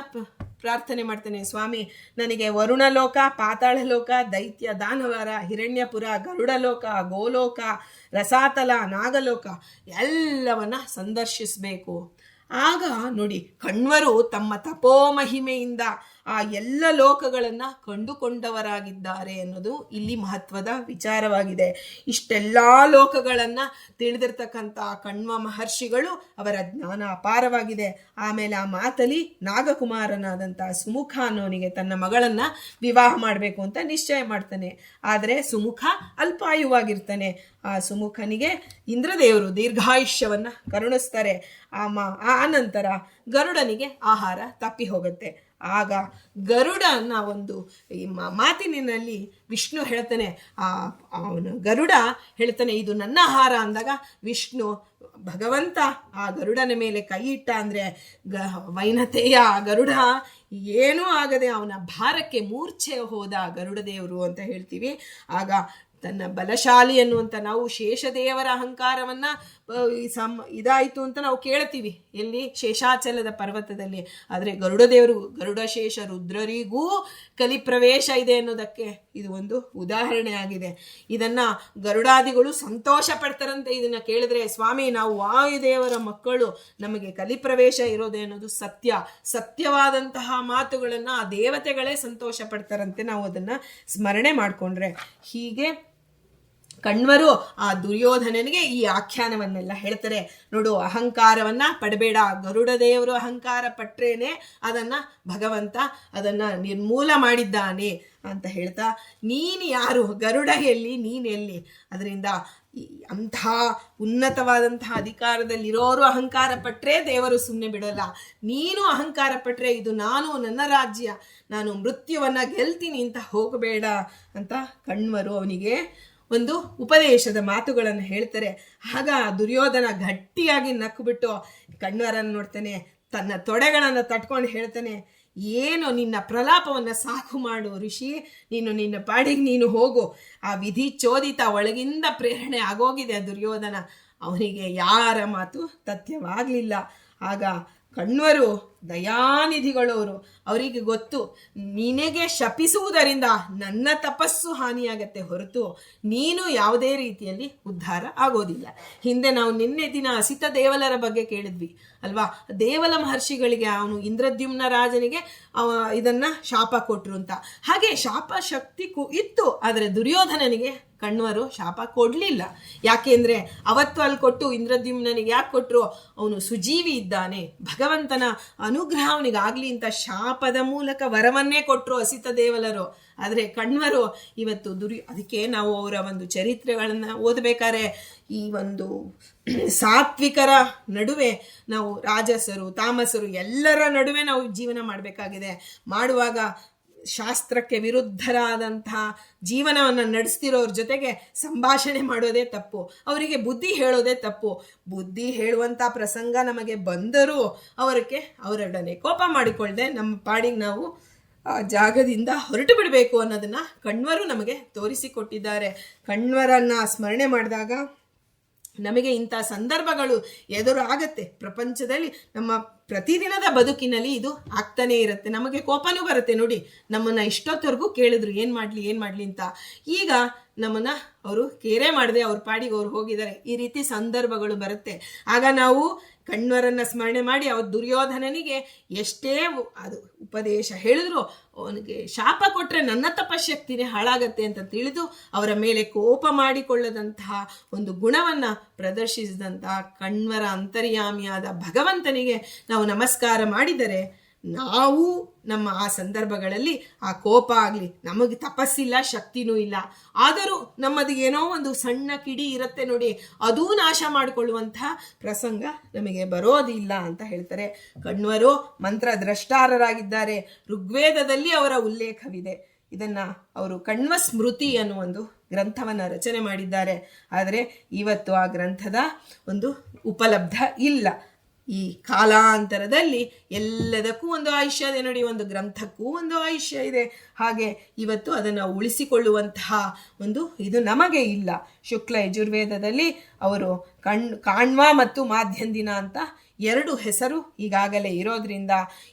ಪ್ರಾರ್ಥನೆ ಮಾಡ್ತಾನೆ, ಸ್ವಾಮಿ, ನನಗೆ ವರುಣ ಲೋಕ ಪಾತಾಳ ಲೋಕ ದೈತ್ಯ, ದಾನವರ, ಹಿರಣ್ಯಪುರ ಗರುಡ ಲೋಕ ಗೋಲೋಕ, ರಸಾತಲ, ನಾಗಲೋಕ ಎಲ್ಲವನ್ನ ಸಂದರ್ಶಿಸಬೇಕು. ಆಗ ನೋಡಿ ಕಣ್ವರು ತಮ್ಮ ತಪೋಮಹಿಮೆಯಿಂದ ಆ ಎಲ್ಲ ಲೋಕಗಳನ್ನು ಕಂಡುಕೊಂಡವರಾಗಿದ್ದಾರೆ ಅನ್ನೋದು ಇಲ್ಲಿ ಮಹತ್ವದ ವಿಚಾರವಾಗಿದೆ. ಇಷ್ಟೆಲ್ಲ ಲೋಕಗಳನ್ನು ತಿಳಿದಿರ್ತಕ್ಕಂಥ ಕಣ್ವ ಮಹರ್ಷಿಗಳು ಅವರ ಜ್ಞಾನ ಅಪಾರವಾಗಿದೆ. ಆಮೇಲೆ ಆ ಮಾತಲಿ ನಾಗಕುಮಾರನಾದಂಥ ಸುಮುಖ ಅನ್ನೋನಿಗೆ ತನ್ನ ಮಗಳನ್ನು ವಿವಾಹ ಮಾಡಬೇಕು ಅಂತ ನಿಶ್ಚಯ ಮಾಡ್ತಾನೆ. ಆದರೆ ಸುಮುಖ ಅಲ್ಪಾಯುವಾಗಿರ್ತಾನೆ. ಆ ಸುಮುಖನಿಗೆ ಇಂದ್ರದೇವರು ದೀರ್ಘಾಯುಷ್ಯವನ್ನು ಕರುಣಿಸ್ತಾರೆ. ಆ ಮಾ, ಆ ನಂತರ ಗರುಡನಿಗೆ ಆಹಾರ ತಪ್ಪಿ ಹೋಗುತ್ತೆ. ಆಗ ಗರುಡನ ಒಂದು ಈ ಮಾತಿನಲ್ಲಿ ವಿಷ್ಣು ಹೇಳ್ತಾನೆ, ಆ, ಅವನು ಗರುಡ ಹೇಳ್ತಾನೆ, ಇದು ನನ್ನ ಆಹಾರ ಅಂದಾಗ ವಿಷ್ಣು, ಭಗವಂತ ಆ ಗರುಡನ ಮೇಲೆ ಕೈ ಇಟ್ಟ ಅಂದರೆ ಗ, ವೈನತೆಯ ಗರುಡ, ಏನೂ ಆಗದೆ ಅವನ ಭಾರಕ್ಕೆ ಮೂರ್ಛೆ ಹೋದ ಗರುಡ ದೇವರು ಅಂತ ಹೇಳ್ತೀವಿ. ಆಗ ತನ್ನ ಬಲಶಾಲಿ ಅನ್ನುವಂಥ ನಾವು ಶೇಷದೇವರ ಅಹಂಕಾರವನ್ನ ಸಮ್, ಇದಾಯಿತು ಅಂತ ನಾವು ಕೇಳ್ತೀವಿ. ಎಲ್ಲಿ? ಶೇಷಾಚಲದ ಪರ್ವತದಲ್ಲಿ. ಆದರೆ ಗರುಡ ದೇವರು ಗರುಡ ಶೇಷ ರುದ್ರರಿಗೂ ಕಲಿಪ್ರವೇಶ ಇದೆ ಅನ್ನೋದಕ್ಕೆ ಇದು ಒಂದು ಉದಾಹರಣೆ ಆಗಿದೆ. ಇದನ್ನ ಗರುಡಾದಿಗಳು ಸಂತೋಷ ಪಡ್ತಾರಂತೆ ಇದನ್ನ ಕೇಳಿದ್ರೆ, ಸ್ವಾಮಿ, ನಾವು ವಾಯುದೇವರ ಮಕ್ಕಳು, ನಮಗೆ ಕಲಿಪ್ರವೇಶ ಇರೋದೆ ಅನ್ನೋದು ಸತ್ಯ. ಸತ್ಯವಾದಂತಹ ಮಾತುಗಳನ್ನು ಆ ದೇವತೆಗಳೇ ಸಂತೋಷ ಪಡ್ತಾರಂತೆ ನಾವು ಅದನ್ನ ಸ್ಮರಣೆ ಮಾಡಿಕೊಂಡ್ರೆ. ಹೀಗೆ ಕಣ್ವರು ಆ ದುರ್ಯೋಧನನಿಗೆ ಈ ಆಖ್ಯಾನವನ್ನೆಲ್ಲ ಹೇಳ್ತಾರೆ. ನೋಡು, ಅಹಂಕಾರವನ್ನ ಪಡಬೇಡ. ಗರುಡ ದೇವರು ಅಹಂಕಾರ ಪಟ್ರೇನೆ ಅದನ್ನ ಭಗವಂತ ಅದನ್ನ ನಿರ್ಮೂಲ ಮಾಡಿದ್ದಾನೆ ಅಂತ ಹೇಳ್ತಾ, ನೀನು ಯಾರು? ಗರುಡ ಎಲ್ಲಿ? ನೀನು ಎಲ್ಲಿ? ಅದರಿಂದ ಅಂಥ ಉನ್ನತವಾದಂತಹ ಅಧಿಕಾರದಲ್ಲಿರೋರು ಅಹಂಕಾರ ಪಟ್ಟರೆ ದೇವರು ಸುಮ್ಮನೆ ಬಿಡಲ್ಲ. ನೀನು ಅಹಂಕಾರ ಪಟ್ಟರೆ ಇದು ನಾನು, ನನ್ನ ರಾಜ್ಯ. ನಾನು ಮೃತ್ಯುವನ್ನು ಗೆಲ್ತೀನಿ ಅಂತ ಹೋಗಬೇಡ ಅಂತ ಕಣ್ವರು ಅವನಿಗೆ ಒಂದು ಉಪದೇಶದ ಮಾತುಗಳನ್ನು ಹೇಳ್ತಾರೆ. ಆಗ ದುರ್ಯೋಧನ ಗಟ್ಟಿಯಾಗಿ ನಕ್ಕು ಕಣ್ಣರನ್ನು ನೋಡ್ತಾನೆ, ತನ್ನ ತೊಡೆಗಳನ್ನು ತಟ್ಕೊಂಡು ಹೇಳ್ತಾನೆ, ಏನು ನಿನ್ನ ಪ್ರಲಾಪವನ್ನು ಸಾಕು ಮಾಡು ಋಷಿ, ನೀನು ನಿನ್ನ ಪಾಡಿಗೆ ನೀನು ಹೋಗು. ಆ ವಿಧಿ ಚೋದಿತ ಒಳಗಿಂದ ಪ್ರೇರಣೆ ಆಗೋಗಿದೆ ದುರ್ಯೋಧನ. ಅವನಿಗೆ ಯಾರ ಮಾತು ತಥ್ಯವಾಗಲಿಲ್ಲ. ಆಗ ಕಣ್ವರು ಅವರು ಅವರಿಗೆ ಗೊತ್ತು, ನಿನಗೆ ಶಪಿಸುವುದರಿಂದ ನನ್ನ ತಪಸ್ಸು ಹಾನಿಯಾಗತ್ತೆ ಹೊರತು ನೀನು ಯಾವುದೇ ರೀತಿಯಲ್ಲಿ ಉದ್ಧಾರ ಆಗೋದಿಲ್ಲ. ಹಿಂದೆ ನಾವು ನಿನ್ನೆ ದಿನ ಅಸಿತ ದೇವಲರ ಬಗ್ಗೆ ಕೇಳಿದ್ವಿ, ಅಲ್ವಾ? ದೇವಲ ಮಹರ್ಷಿಗಳಿಗೆ ಅವನು ಇಂದ್ರದ್ಯುಮ್ನ ರಾಜನಿಗೆ ಅವ ಇದನ್ನ ಶಾಪ ಕೊಟ್ರು ಅಂತ. ಹಾಗೆ ಶಾಪ ಶಕ್ತಿ ಇತ್ತು, ಆದರೆ ದುರ್ಯೋಧನನಿಗೆ ಕಣ್ವರು ಶಾಪ ಕೊಡಲಿಲ್ಲ. ಯಾಕೆಂದ್ರೆ ಅವತ್ತು ಅಲ್ಲಿ ಕೊಟ್ಟು ಇಂದ್ರದ್ಯುಮ್ನನಿಗೆ ಯಾಕೆ ಕೊಟ್ಟರು ಅವನು ಸುಜೀವಿ ಇದ್ದಾನೆ. ಭಗವಂತನ ಅನುಗ್ರಹ ಅವನಿಗಾಗಲಿ ಅಂತ ಶಾಪದ ಮೂಲಕ ವರವನ್ನೇ ಕೊಟ್ಟರು ಅಸಿತ ದೇವಲರು. ಆದರೆ ಕಣ್ವರು ಇವತ್ತು ದುರಿ, ಅದಕ್ಕೆ ನಾವು ಅವರ ಒಂದು ಚರಿತ್ರೆಗಳನ್ನು ಓದಬೇಕಾದ್ರೆ ಈ ಒಂದು ಸಾತ್ವಿಕರ ನಡುವೆ ನಾವು ರಾಜಸರು, ತಾಮಸರು ಎಲ್ಲರ ನಡುವೆ ನಾವು ಜೀವನ ಮಾಡಬೇಕಾಗಿದೆ. ಮಾಡುವಾಗ ಶಾಸ್ತ್ರಕ್ಕೆ ವಿರುದ್ಧರಾದಂತಹ ಜೀವನವನ್ನು ನಡೆಸ್ತಿರೋರ ಜೊತೆಗೆ ಸಂಭಾಷಣೆ ಮಾಡೋದೇ ತಪ್ಪು. ಅವರಿಗೆ ಬುದ್ಧಿ ಹೇಳೋದೇ ತಪ್ಪು. ಬುದ್ಧಿ ಹೇಳುವಂಥ ಪ್ರಸಂಗ ನಮಗೆ ಬಂದರೂ ಅವರಿಗೆ ಅವರೊಡನೆ ಕೋಪ ಮಾಡಿಕೊಳ್ಳದೆ ನಮ್ಮ ಪಾಡಿಗೆ ನಾವು ಜಾಗದಿಂದ ಹೊರಟು ಬಿಡಬೇಕು ಅನ್ನೋದನ್ನ ಕಣ್ವರು ನಮಗೆ ತೋರಿಸಿಕೊಟ್ಟಿದ್ದಾರೆ. ಕಣ್ವರನ್ನು ಸ್ಮರಣೆ ಮಾಡಿದಾಗ ನಮಗೆ ಇಂಥ ಸಂದರ್ಭಗಳು ಎದುರಾಗತ್ತೆ. ಪ್ರಪಂಚದಲ್ಲಿ ನಮ್ಮ ಪ್ರತಿದಿನದ ಬದುಕಿನಲ್ಲಿ ಇದು ಆಗ್ತಾನೇ ಇರುತ್ತೆ. ನಮಗೆ ಕೋಪನೂ ಬರುತ್ತೆ. ನೋಡಿ, ನಮ್ಮನ್ನ ಇಷ್ಟೊತ್ತವರೆಗೂ ಕೇಳಿದ್ರು, ಏನು ಮಾಡಲಿ ಏನು ಮಾಡಲಿ ಅಂತ. ಈಗ ನಮ್ಮನ್ನ ಅವರು ಕೇರೆ ಮಾಡದೆ ಅವ್ರ ಪಾಡಿಗೆ ಅವ್ರು ಹೋಗಿದ್ದಾರೆ. ಈ ರೀತಿ ಸಂದರ್ಭಗಳು ಬರುತ್ತೆ. ಆಗ ನಾವು ಕಣ್ವರನ್ನ ಸ್ಮರಣೆ ಮಾಡಿ ಅವ ದುರ್ಯೋಧನನಿಗೆ ಎಷ್ಟೇ ಅದು ಉಪದೇಶ ಹೇಳಿದ್ರು ಅವನಿಗೆ ಶಾಪ ಕೊಟ್ಟರೆ ನನ್ನ ತಪಶಕ್ತಿನೇ ಹಾಳಾಗತ್ತೆ ಅಂತ ತಿಳಿದು ಅವರ ಮೇಲೆ ಕೋಪ ಮಾಡಿಕೊಳ್ಳದಂತಹ ಒಂದು ಗುಣವನ್ನ ಪ್ರದರ್ಶಿಸಿದಂತಹ ಕಣ್ವರ ಅಂತರ್ಯಾಮಿಯಾದ ಭಗವಂತನಿಗೆ ನಾವು ನಮಸ್ಕಾರ ಮಾಡಿದರೆ ನಾವು ನಮ್ಮ ಆ ಸಂದರ್ಭಗಳಲ್ಲಿ ಆ ಕೋಪ ಆಗಲಿ, ನಮಗೆ ತಪಸ್ಸಿಲ್ಲ, ಶಕ್ತಿನೂ ಇಲ್ಲ. ಆದರೂ ನಮ್ಮದು ಏನೋ ಒಂದು ಸಣ್ಣ ಕಿಡಿ ಇರುತ್ತೆ ನೋಡಿ, ಅದೂ ನಾಶ ಮಾಡಿಕೊಳ್ಳುವಂತಹ ಪ್ರಸಂಗ ನಮಗೆ ಬರೋದಿಲ್ಲ ಅಂತ ಹೇಳ್ತಾರೆ. ಕಣ್ವರು ಮಂತ್ರ ದ್ರಷ್ಟಾರರಾಗಿದ್ದಾರೆ ಋಗ್ವೇದದಲ್ಲಿ ಅವರ ಉಲ್ಲೇಖವಿದೆ. ಇದನ್ನ ಅವರು ಕಣ್ವ ಸ್ಮೃತಿ ಅನ್ನುವ ಒಂದು ಗ್ರಂಥವನ್ನು ರಚನೆ ಮಾಡಿದ್ದಾರೆ. ಆದರೆ ಇವತ್ತು ಆ ಗ್ರಂಥದ ಒಂದು ಉಪಲಬ್ಧ ಇಲ್ಲ. ಈ ಕಾಲಾಂತರದಲ್ಲಿ ಎಲ್ಲದಕ್ಕೂ ಒಂದು ಆಯುಷ್ಯ ಇದೆ ನೋಡಿ, ಒಂದು ಗ್ರಂಥಕ್ಕೂ ಒಂದು ಆಯುಷ್ಯ ಇದೆ. ಹಾಗೆ ಇವತ್ತು ಅದನ್ನು ಉಳಿಸಿಕೊಳ್ಳುವಂತಹ ಒಂದು ಇದು ನಮಗೆ ಇಲ್ಲ. ಶುಕ್ಲ ಯಜುರ್ವೇದದಲ್ಲಿ ಅವರು ಕಣ್, ಕಾಣ್ವ ಮತ್ತು ಮಾಧ್ಯಂದಿನ ಅಂತ ಎರಡು ಹೆಸರು ಈಗಾಗಲೇ ಇರೋದ್ರಿಂದ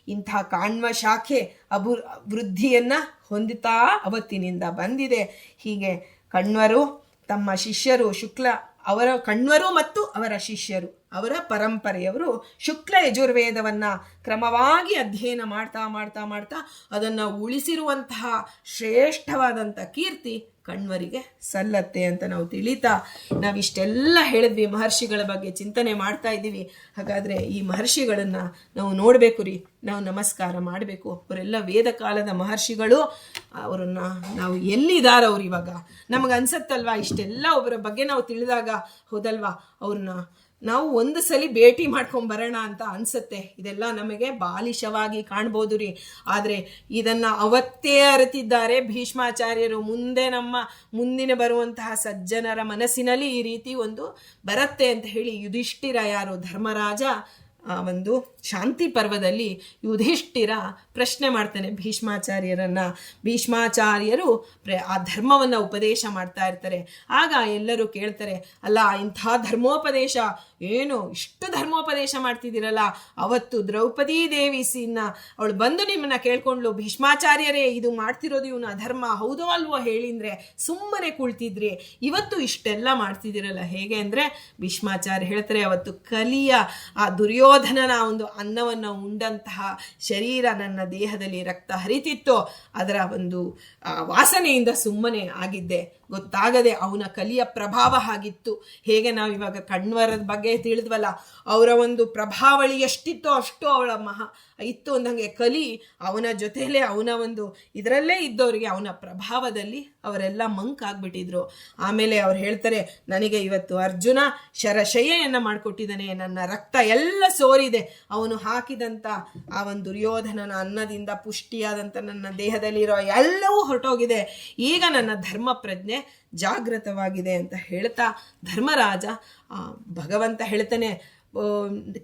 ಇಂಥ ಕಾಣ್ವ ಶಾಖೆ ಅಭು, ವೃದ್ಧಿಯನ್ನು ಹೊಂದುತ್ತಾ ಅವತ್ತಿನಿಂದ ಬಂದಿದೆ. ಹೀಗೆ ಕಣ್ವರು, ತಮ್ಮ ಶಿಷ್ಯರು ಶುಕ್ಲ ಅವರ ಕಣ್ವರು ಮತ್ತು ಅವರ ಶಿಷ್ಯರು, ಅವರ ಪರಂಪರೆಯವರು ಶುಕ್ಲ ಯಜುರ್ವೇದವನ್ನ ಕ್ರಮವಾಗಿ ಅಧ್ಯಯನ ಮಾಡ್ತಾ ಮಾಡ್ತಾ ಮಾಡ್ತಾ ಅದನ್ನು ಉಳಿಸಿರುವಂತಹ ಶ್ರೇಷ್ಠವಾದಂಥ ಕೀರ್ತಿ ಕಣ್ವರಿಗೆ ಸಲ್ಲತ್ತೆ ಅಂತ ನಾವು ತಿಳಿತಾ ನಾವಿಷ್ಟೆಲ್ಲ ಹೇಳಿದ್ವಿ ಮಹರ್ಷಿಗಳ ಬಗ್ಗೆ ಚಿಂತನೆ ಮಾಡ್ತಾ ಇದ್ದೀವಿ. ಹಾಗಾದರೆ ಈ ಮಹರ್ಷಿಗಳನ್ನು ನಾವು ನೋಡಬೇಕು ರೀ. ನಾವು ನಮಸ್ಕಾರ ಮಾಡಬೇಕು. ಅವರೆಲ್ಲ ವೇದ ಕಾಲದ ಮಹರ್ಷಿಗಳು, ಅವರನ್ನು ನಾವು ಎಲ್ಲಿದ್ದಾರೆ ಅವ್ರು ಇವಾಗ? ನಮಗೆ ಅನ್ಸತ್ತಲ್ವಾ? ಇಷ್ಟೆಲ್ಲ ಒಬ್ಬರ ಬಗ್ಗೆ ನಾವು ತಿಳಿದಾಗ ಹೌದಲ್ವಾ? ಅವ್ರನ್ನ ನಾವು ಒಂದು ಸಲ ಭೇಟಿ ಮಾಡ್ಕೊಂಡ್ ಬರೋಣ ಅಂತ ಅನ್ಸುತ್ತೆ. ಇದೆಲ್ಲ ನಮಗೆ ಬಾಲಿಶವಾಗಿ ಕಾಣ್ಬೋದು ರೀ. ಆದರೆ ಇದನ್ನ ಅವತ್ತೇ ಅರಿತಿದ್ದಾರೆ ಭೀಷ್ಮಾಚಾರ್ಯರು. ಮುಂದೆ ನಮ್ಮ ಮುಂದಿನ ಬರುವಂತಹ ಸಜ್ಜನರ ಮನಸ್ಸಿನಲ್ಲಿ ಈ ರೀತಿ ಒಂದು ಬರುತ್ತೆ ಅಂತ ಹೇಳಿ ಯುಧಿಷ್ಠಿರ ಯಾರು ಧರ್ಮರಾಜ ಒಂದು ಶಾಂತಿ ಪರ್ವದಲ್ಲಿ ಯುಧಿಷ್ಠಿರ ಪ್ರಶ್ನೆ ಮಾಡ್ತಾನೆ ಭೀಷ್ಮಾಚಾರ್ಯರನ್ನ. ಭೀಷ್ಮಾಚಾರ್ಯರು ಪ್ರ- ಆ ಧರ್ಮವನ್ನು ಉಪದೇಶ ಮಾಡ್ತಾ ಇರ್ತಾರೆ. ಆಗ ಎಲ್ಲರೂ ಕೇಳ್ತಾರೆ, ಅಲ್ಲ, ಇಂಥ ಧರ್ಮೋಪದೇಶ, ಏನು ಇಷ್ಟು ಧರ್ಮೋಪದೇಶ ಮಾಡ್ತಿದ್ದೀರಲ್ಲ? ಅವತ್ತು ದ್ರೌಪದಿ ದೇವಿ ಸೀನ್ನ ಅವಳು ಬಂದು ನಿಮ್ಮನ್ನ ಕೇಳ್ಕೊಂಡ್ಲು ಭೀಷ್ಮಾಚಾರ್ಯರೇ, ಇದು ಮಾಡ್ತಿರೋದು ಇವನು ಅಧರ್ಮ ಹೌದೋ ಅಲ್ವೋ ಹೇಳಿಂದ್ರೆ ಸುಮ್ಮನೆ ಕುಳ್ತಿದ್ರಿ. ಇವತ್ತು ಇಷ್ಟೆಲ್ಲ ಮಾಡ್ತಿದ್ದೀರಲ್ಲ, ಹೇಗೆ ಅಂದ್ರೆ ಭೀಷ್ಮಾಚಾರ್ಯ ಹೇಳ್ತಾರೆ, ಅವತ್ತು ಕಲಿಯ ಆ ದುರ್ಯೋಧನನ ಒಂದು ಅನ್ನವನ್ನು ಉಂಡಂತಹ ಶರೀರ ನನ್ನ ದೇಹದಲ್ಲಿ ರಕ್ತ ಹರಿತಿತ್ತು ಅದರ ಒಂದು ವಾಸನೆಯಿಂದ ಸುಮ್ಮನೆ ಆಗಿದ್ದೆ. ಗೊತ್ತಾಗದೆ ಅವನ ಕಲಿಯ ಪ್ರಭಾವ ಆಗಿತ್ತು ಹೇಗೆ ನಾವು ಇವಾಗ ಕಣ್ವರದ ಬಗ್ಗೆ ತಿಳಿದ್ವಲ್ಲ, ಅವರ ಒಂದು ಪ್ರಭಾವಳಿ ಎಷ್ಟಿತ್ತೋ ಅಷ್ಟು ಅವಳ ಮಹಾ ಇತ್ತು ಅಂದಂಗೆ ಕಲಿ ಅವನ ಜೊತೆಯಲ್ಲೇ ಅವನ ಒಂದು ಇದರಲ್ಲೇ ಇದ್ದವರಿಗೆ ಅವನ ಪ್ರಭಾವದಲ್ಲಿ ಅವರೆಲ್ಲ ಮಂಕ್ ಆಗ್ಬಿಟ್ಟಿದ್ರು. ಆಮೇಲೆ ಅವ್ರು ಹೇಳ್ತಾರೆ, ನನಗೆ ಇವತ್ತು ಅರ್ಜುನ ಶರಶಯ್ಯೆಯನ್ನ ಮಾಡಿಕೊಟ್ಟಿದ್ದಾನೆ. ನನ್ನ ರಕ್ತ ಎಲ್ಲ ಸೋರಿದೆ. ಅವನು ಹಾಕಿದಂತ ಆ ಒಂದು ದುರ್ಯೋಧನನ ಅನ್ನದಿಂದ ಪುಷ್ಟಿಯಾದಂಥ ನನ್ನ ದೇಹದಲ್ಲಿರೋ ಎಲ್ಲವೂ ಹೊರಟೋಗಿದೆ. ಈಗ ನನ್ನ ಧರ್ಮ ಪ್ರಜ್ಞೆ ಜಾಗೃತವಾಗಿದೆ ಅಂತ ಹೇಳ್ತಾ ಧರ್ಮರಾಜ ಭಗವಂತ ಹೇಳ್ತಾನೆ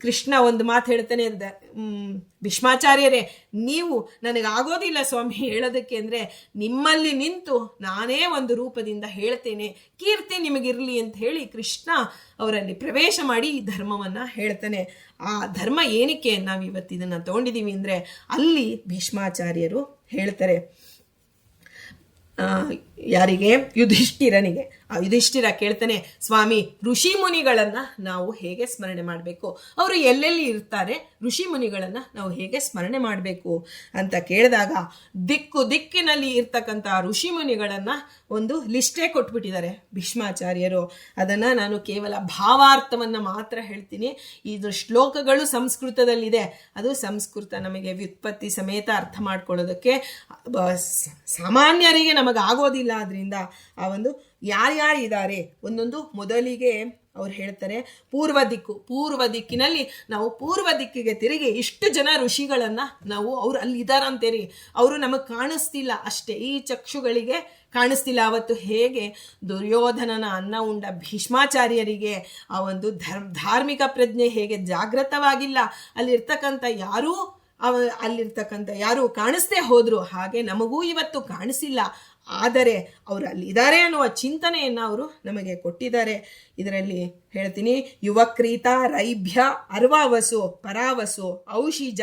ಕೃಷ್ಣ ಒಂದು ಮಾತು ಹೇಳ್ತಾನೆ ಇದ್ದ ಭೀಷ್ಮಾಚಾರ್ಯರೇ, ನೀವು ನನಗಾಗೋದಿಲ್ಲ ಸ್ವಾಮಿ ಹೇಳೋದಕ್ಕೆ ಅಂದರೆ ನಿಮ್ಮಲ್ಲಿ ನಿಂತು ನಾನೇ ಒಂದು ರೂಪದಿಂದ ಹೇಳ್ತೇನೆ. ಕೀರ್ತಿ ನಿಮಗಿರಲಿ ಅಂತ ಹೇಳಿ ಕೃಷ್ಣ ಅವರಲ್ಲಿ ಪ್ರವೇಶ ಮಾಡಿ ಈ ಧರ್ಮವನ್ನು ಹೇಳ್ತಾನೆ. ಆ ಧರ್ಮ ಏನಕ್ಕೆ ನಾವು ಇವತ್ತಿದನ್ನು ತಗೊಂಡಿದ್ದೀವಿ ಅಂದರೆ ಅಲ್ಲಿ ಭೀಷ್ಮಾಚಾರ್ಯರು ಹೇಳ್ತಾರೆ. ಯಾರಿಗೆ? ಯುಧಿಷ್ಠಿರನಿಗೆ. ಯುಧಿಷ್ಠಿರ ಕೇಳ್ತಾನೆ, ಸ್ವಾಮಿ, ಋಷಿ ಮುನಿಗಳನ್ನ ನಾವು ಹೇಗೆ ಸ್ಮರಣೆ ಮಾಡಬೇಕು? ಅವರು ಎಲ್ಲೆಲ್ಲಿ ಇರ್ತಾರೆ? ಋಷಿ ಮುನಿಗಳನ್ನ ನಾವು ಹೇಗೆ ಸ್ಮರಣೆ ಮಾಡಬೇಕು? ಅಂತ ಕೇಳಿದಾಗ ದಿಕ್ಕು ದಿಕ್ಕಿನಲ್ಲಿ ಇರ್ತಕ್ಕಂಥ ಋಷಿ ಮುನಿಗಳನ್ನ ಒಂದು ಲಿಸ್ಟೇ ಕೊಟ್ಬಿಟ್ಟಿದ್ದಾರೆ ಭೀಷ್ಮಾಚಾರ್ಯರು. ಅದನ್ನ ನಾನು ಕೇವಲ ಭಾವಾರ್ಥವನ್ನ ಮಾತ್ರ ಹೇಳ್ತೀನಿ. ಇದು ಶ್ಲೋಕಗಳು ಸಂಸ್ಕೃತದಲ್ಲಿದೆ. ಅದು ಸಂಸ್ಕೃತ ನಮಗೆ ವ್ಯುತ್ಪತ್ತಿ ಸಮೇತ ಅರ್ಥ ಮಾಡ್ಕೊಳ್ಳೋದಕ್ಕೆ ಸಾಮಾನ್ಯರಿಗೆ ನಮಗೆ ಆಗೋದಿಲ್ಲ ಅದರಿಂದ ಆ ಒಂದು ಯಾರ್ಯಾರು ಇದ್ದಾರೆ ಒಂದೊಂದು ಮೊದಲಿಗೆ ಅವ್ರು ಹೇಳ್ತಾರೆ, ಪೂರ್ವ ದಿಕ್ಕು. ಪೂರ್ವ ದಿಕ್ಕಿನಲ್ಲಿ ನಾವು ಪೂರ್ವ ದಿಕ್ಕಿಗೆ ತಿರುಗಿ ಇಷ್ಟು ಜನ ಋಷಿಗಳನ್ನ ನಾವು ಅವ್ರು ಅಲ್ಲಿ ಇದಾರಂತೇರಿ ಅವರು ನಮಗೆ ಕಾಣಿಸ್ತಿಲ್ಲ ಅಷ್ಟೇ. ಈ ಚಕ್ಷುಗಳಿಗೆ ಕಾಣಿಸ್ತಿಲ್ಲ. ಅವತ್ತು ಹೇಗೆ ದುರ್ಯೋಧನನ ಅನ್ನ ಉಂಡ ಭೀಷ್ಮಾಚಾರ್ಯರಿಗೆ ಆ ಒಂದು ಧರ್ಮ ಧಾರ್ಮಿಕ ಪ್ರಜ್ಞೆ ಹೇಗೆ ಜಾಗೃತವಾಗಿಲ್ಲ ಅಲ್ಲಿರ್ತಕ್ಕಂಥ ಯಾರೂ ಅವ, ಅಲ್ಲಿರ್ತಕ್ಕಂಥ ಯಾರು ಕಾಣಿಸ್ದೇ ಹೋದ್ರು. ಹಾಗೆ ನಮಗೂ ಇವತ್ತು ಕಾಣಿಸಿಲ್ಲ. ಆದರೆ ಅವರು ಅಲ್ಲಿ ಇದ್ದಾರೆ ಅನ್ನುವ ಚಿಂತನೆಯನ್ನು ಅವರು ನಮಗೆ ಕೊಟ್ಟಿದ್ದಾರೆ. ಇದರಲ್ಲಿ ಹೇಳ್ತೀನಿ, ಯುವಕ್ರೀತ, ರೈಭ್ಯ, ಅರ್ವಾವಸು, ಪರಾವಸು, ಔಷಿಜ,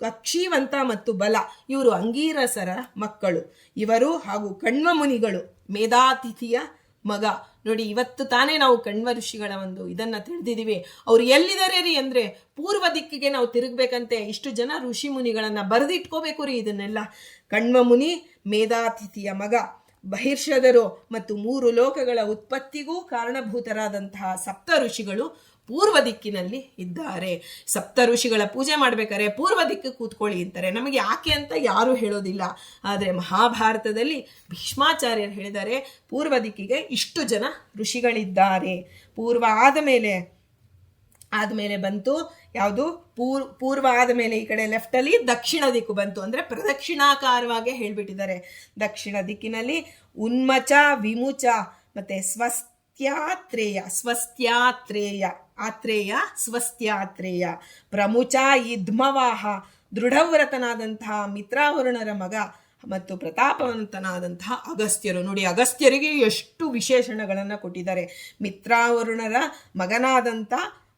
ಕಕ್ಷೀವಂತ ಮತ್ತು ಬಲ, ಇವರು ಅಂಗೀರಸರ ಮಕ್ಕಳು. ಇವರು ಹಾಗೂ ಕಣ್ವ ಮುನಿಗಳು, ಮೇಧಾತಿಥಿಯ ಮಗ. ನೋಡಿ, ಇವತ್ತು ತಾನೇ ನಾವು ಕಣ್ವ ಋಷಿಗಳ ಒಂದು ಇದನ್ನ ತಿಳಿದಿದ್ದೀವಿ. ಅವ್ರು ಎಲ್ಲಿದ್ದಾರೆ ರೀ ಅಂದ್ರೆ ಪೂರ್ವ ದಿಕ್ಕಿಗೆ ನಾವು ತಿರುಗಬೇಕಂತೆ. ಇಷ್ಟು ಜನ ಋಷಿ ಮುನಿಗಳನ್ನ ಬರೆದಿಟ್ಕೋಬೇಕು ರೀ ಇದನ್ನೆಲ್ಲ. ಕಣ್ವ ಮುನಿ ಮೇಧಾತಿಥಿಯ ಮಗ, ಬಹಿರ್ಷದರು ಮತ್ತು ಮೂರು ಲೋಕಗಳ ಉತ್ಪತ್ತಿಗೂ ಕಾರಣಭೂತರಾದಂತಹ ಸಪ್ತ ಋಷಿಗಳು ಪೂರ್ವ ದಿಕ್ಕಿನಲ್ಲಿ ಇದ್ದಾರೆ. ಸಪ್ತ ಋಷಿಗಳ ಪೂಜೆ ಮಾಡ್ಬೇಕಾದ್ರೆ ಪೂರ್ವ ದಿಕ್ಕು ಕೂತ್ಕೊಳ್ಳಿ ಅಂತಾರೆ. ನಮಗೆ ಯಾಕೆ ಅಂತ ಯಾರೂ ಹೇಳೋದಿಲ್ಲ. ಆದರೆ ಮಹಾಭಾರತದಲ್ಲಿ ಭೀಷ್ಮಾಚಾರ್ಯರು ಹೇಳಿದ್ದಾರೆ, ಪೂರ್ವ ದಿಕ್ಕಿಗೆ ಇಷ್ಟು ಜನ ಋಷಿಗಳಿದ್ದಾರೆ. ಪೂರ್ವ ಆದ ಮೇಲೆ ಆದಮೇಲೆ ಬಂತು ಯಾವುದು? ಪೂರ್, ಪೂರ್ವ ಆದಮೇಲೆ ಈ ಕಡೆ ಲೆಫ್ಟಲ್ಲಿ ದಕ್ಷಿಣ ದಿಕ್ಕು ಬಂತು. ಅಂದರೆ ಪ್ರದಕ್ಷಿಣಾಕಾರವಾಗಿ ಹೇಳಿಬಿಟ್ಟಿದ್ದಾರೆ. ದಕ್ಷಿಣ ದಿಕ್ಕಿನಲ್ಲಿ ಉನ್ಮಚ, ವಿಮುಚ, ಮತ್ತು ಸ್ವಸ್ತ್ಯಾತ್ರೇಯ ಸ್ವಸ್ತ್ಯಾತ್ರೇಯ, ಆತ್ರೇಯ, ಸ್ವಸ್ತ್ಯಾತ್ರೇಯ. ಪ್ರಮುಚ, ಇದ್ಮವಾಹ, ದೃಢವ್ರತನಾದಂತಹ ಮಿತ್ರಾವರುಣರ ಮಗ ಮತ್ತು ಪ್ರತಾಪವಂತನಾದಂತಹ ಅಗಸ್ತ್ಯರು. ನೋಡಿ, ಅಗಸ್ತ್ಯರಿಗೆ ಎಷ್ಟು ವಿಶೇಷಣಗಳನ್ನು ಕೊಟ್ಟಿದ್ದಾರೆ. ಮಿತ್ರಾವರುಣರ ಮಗನಾದಂಥ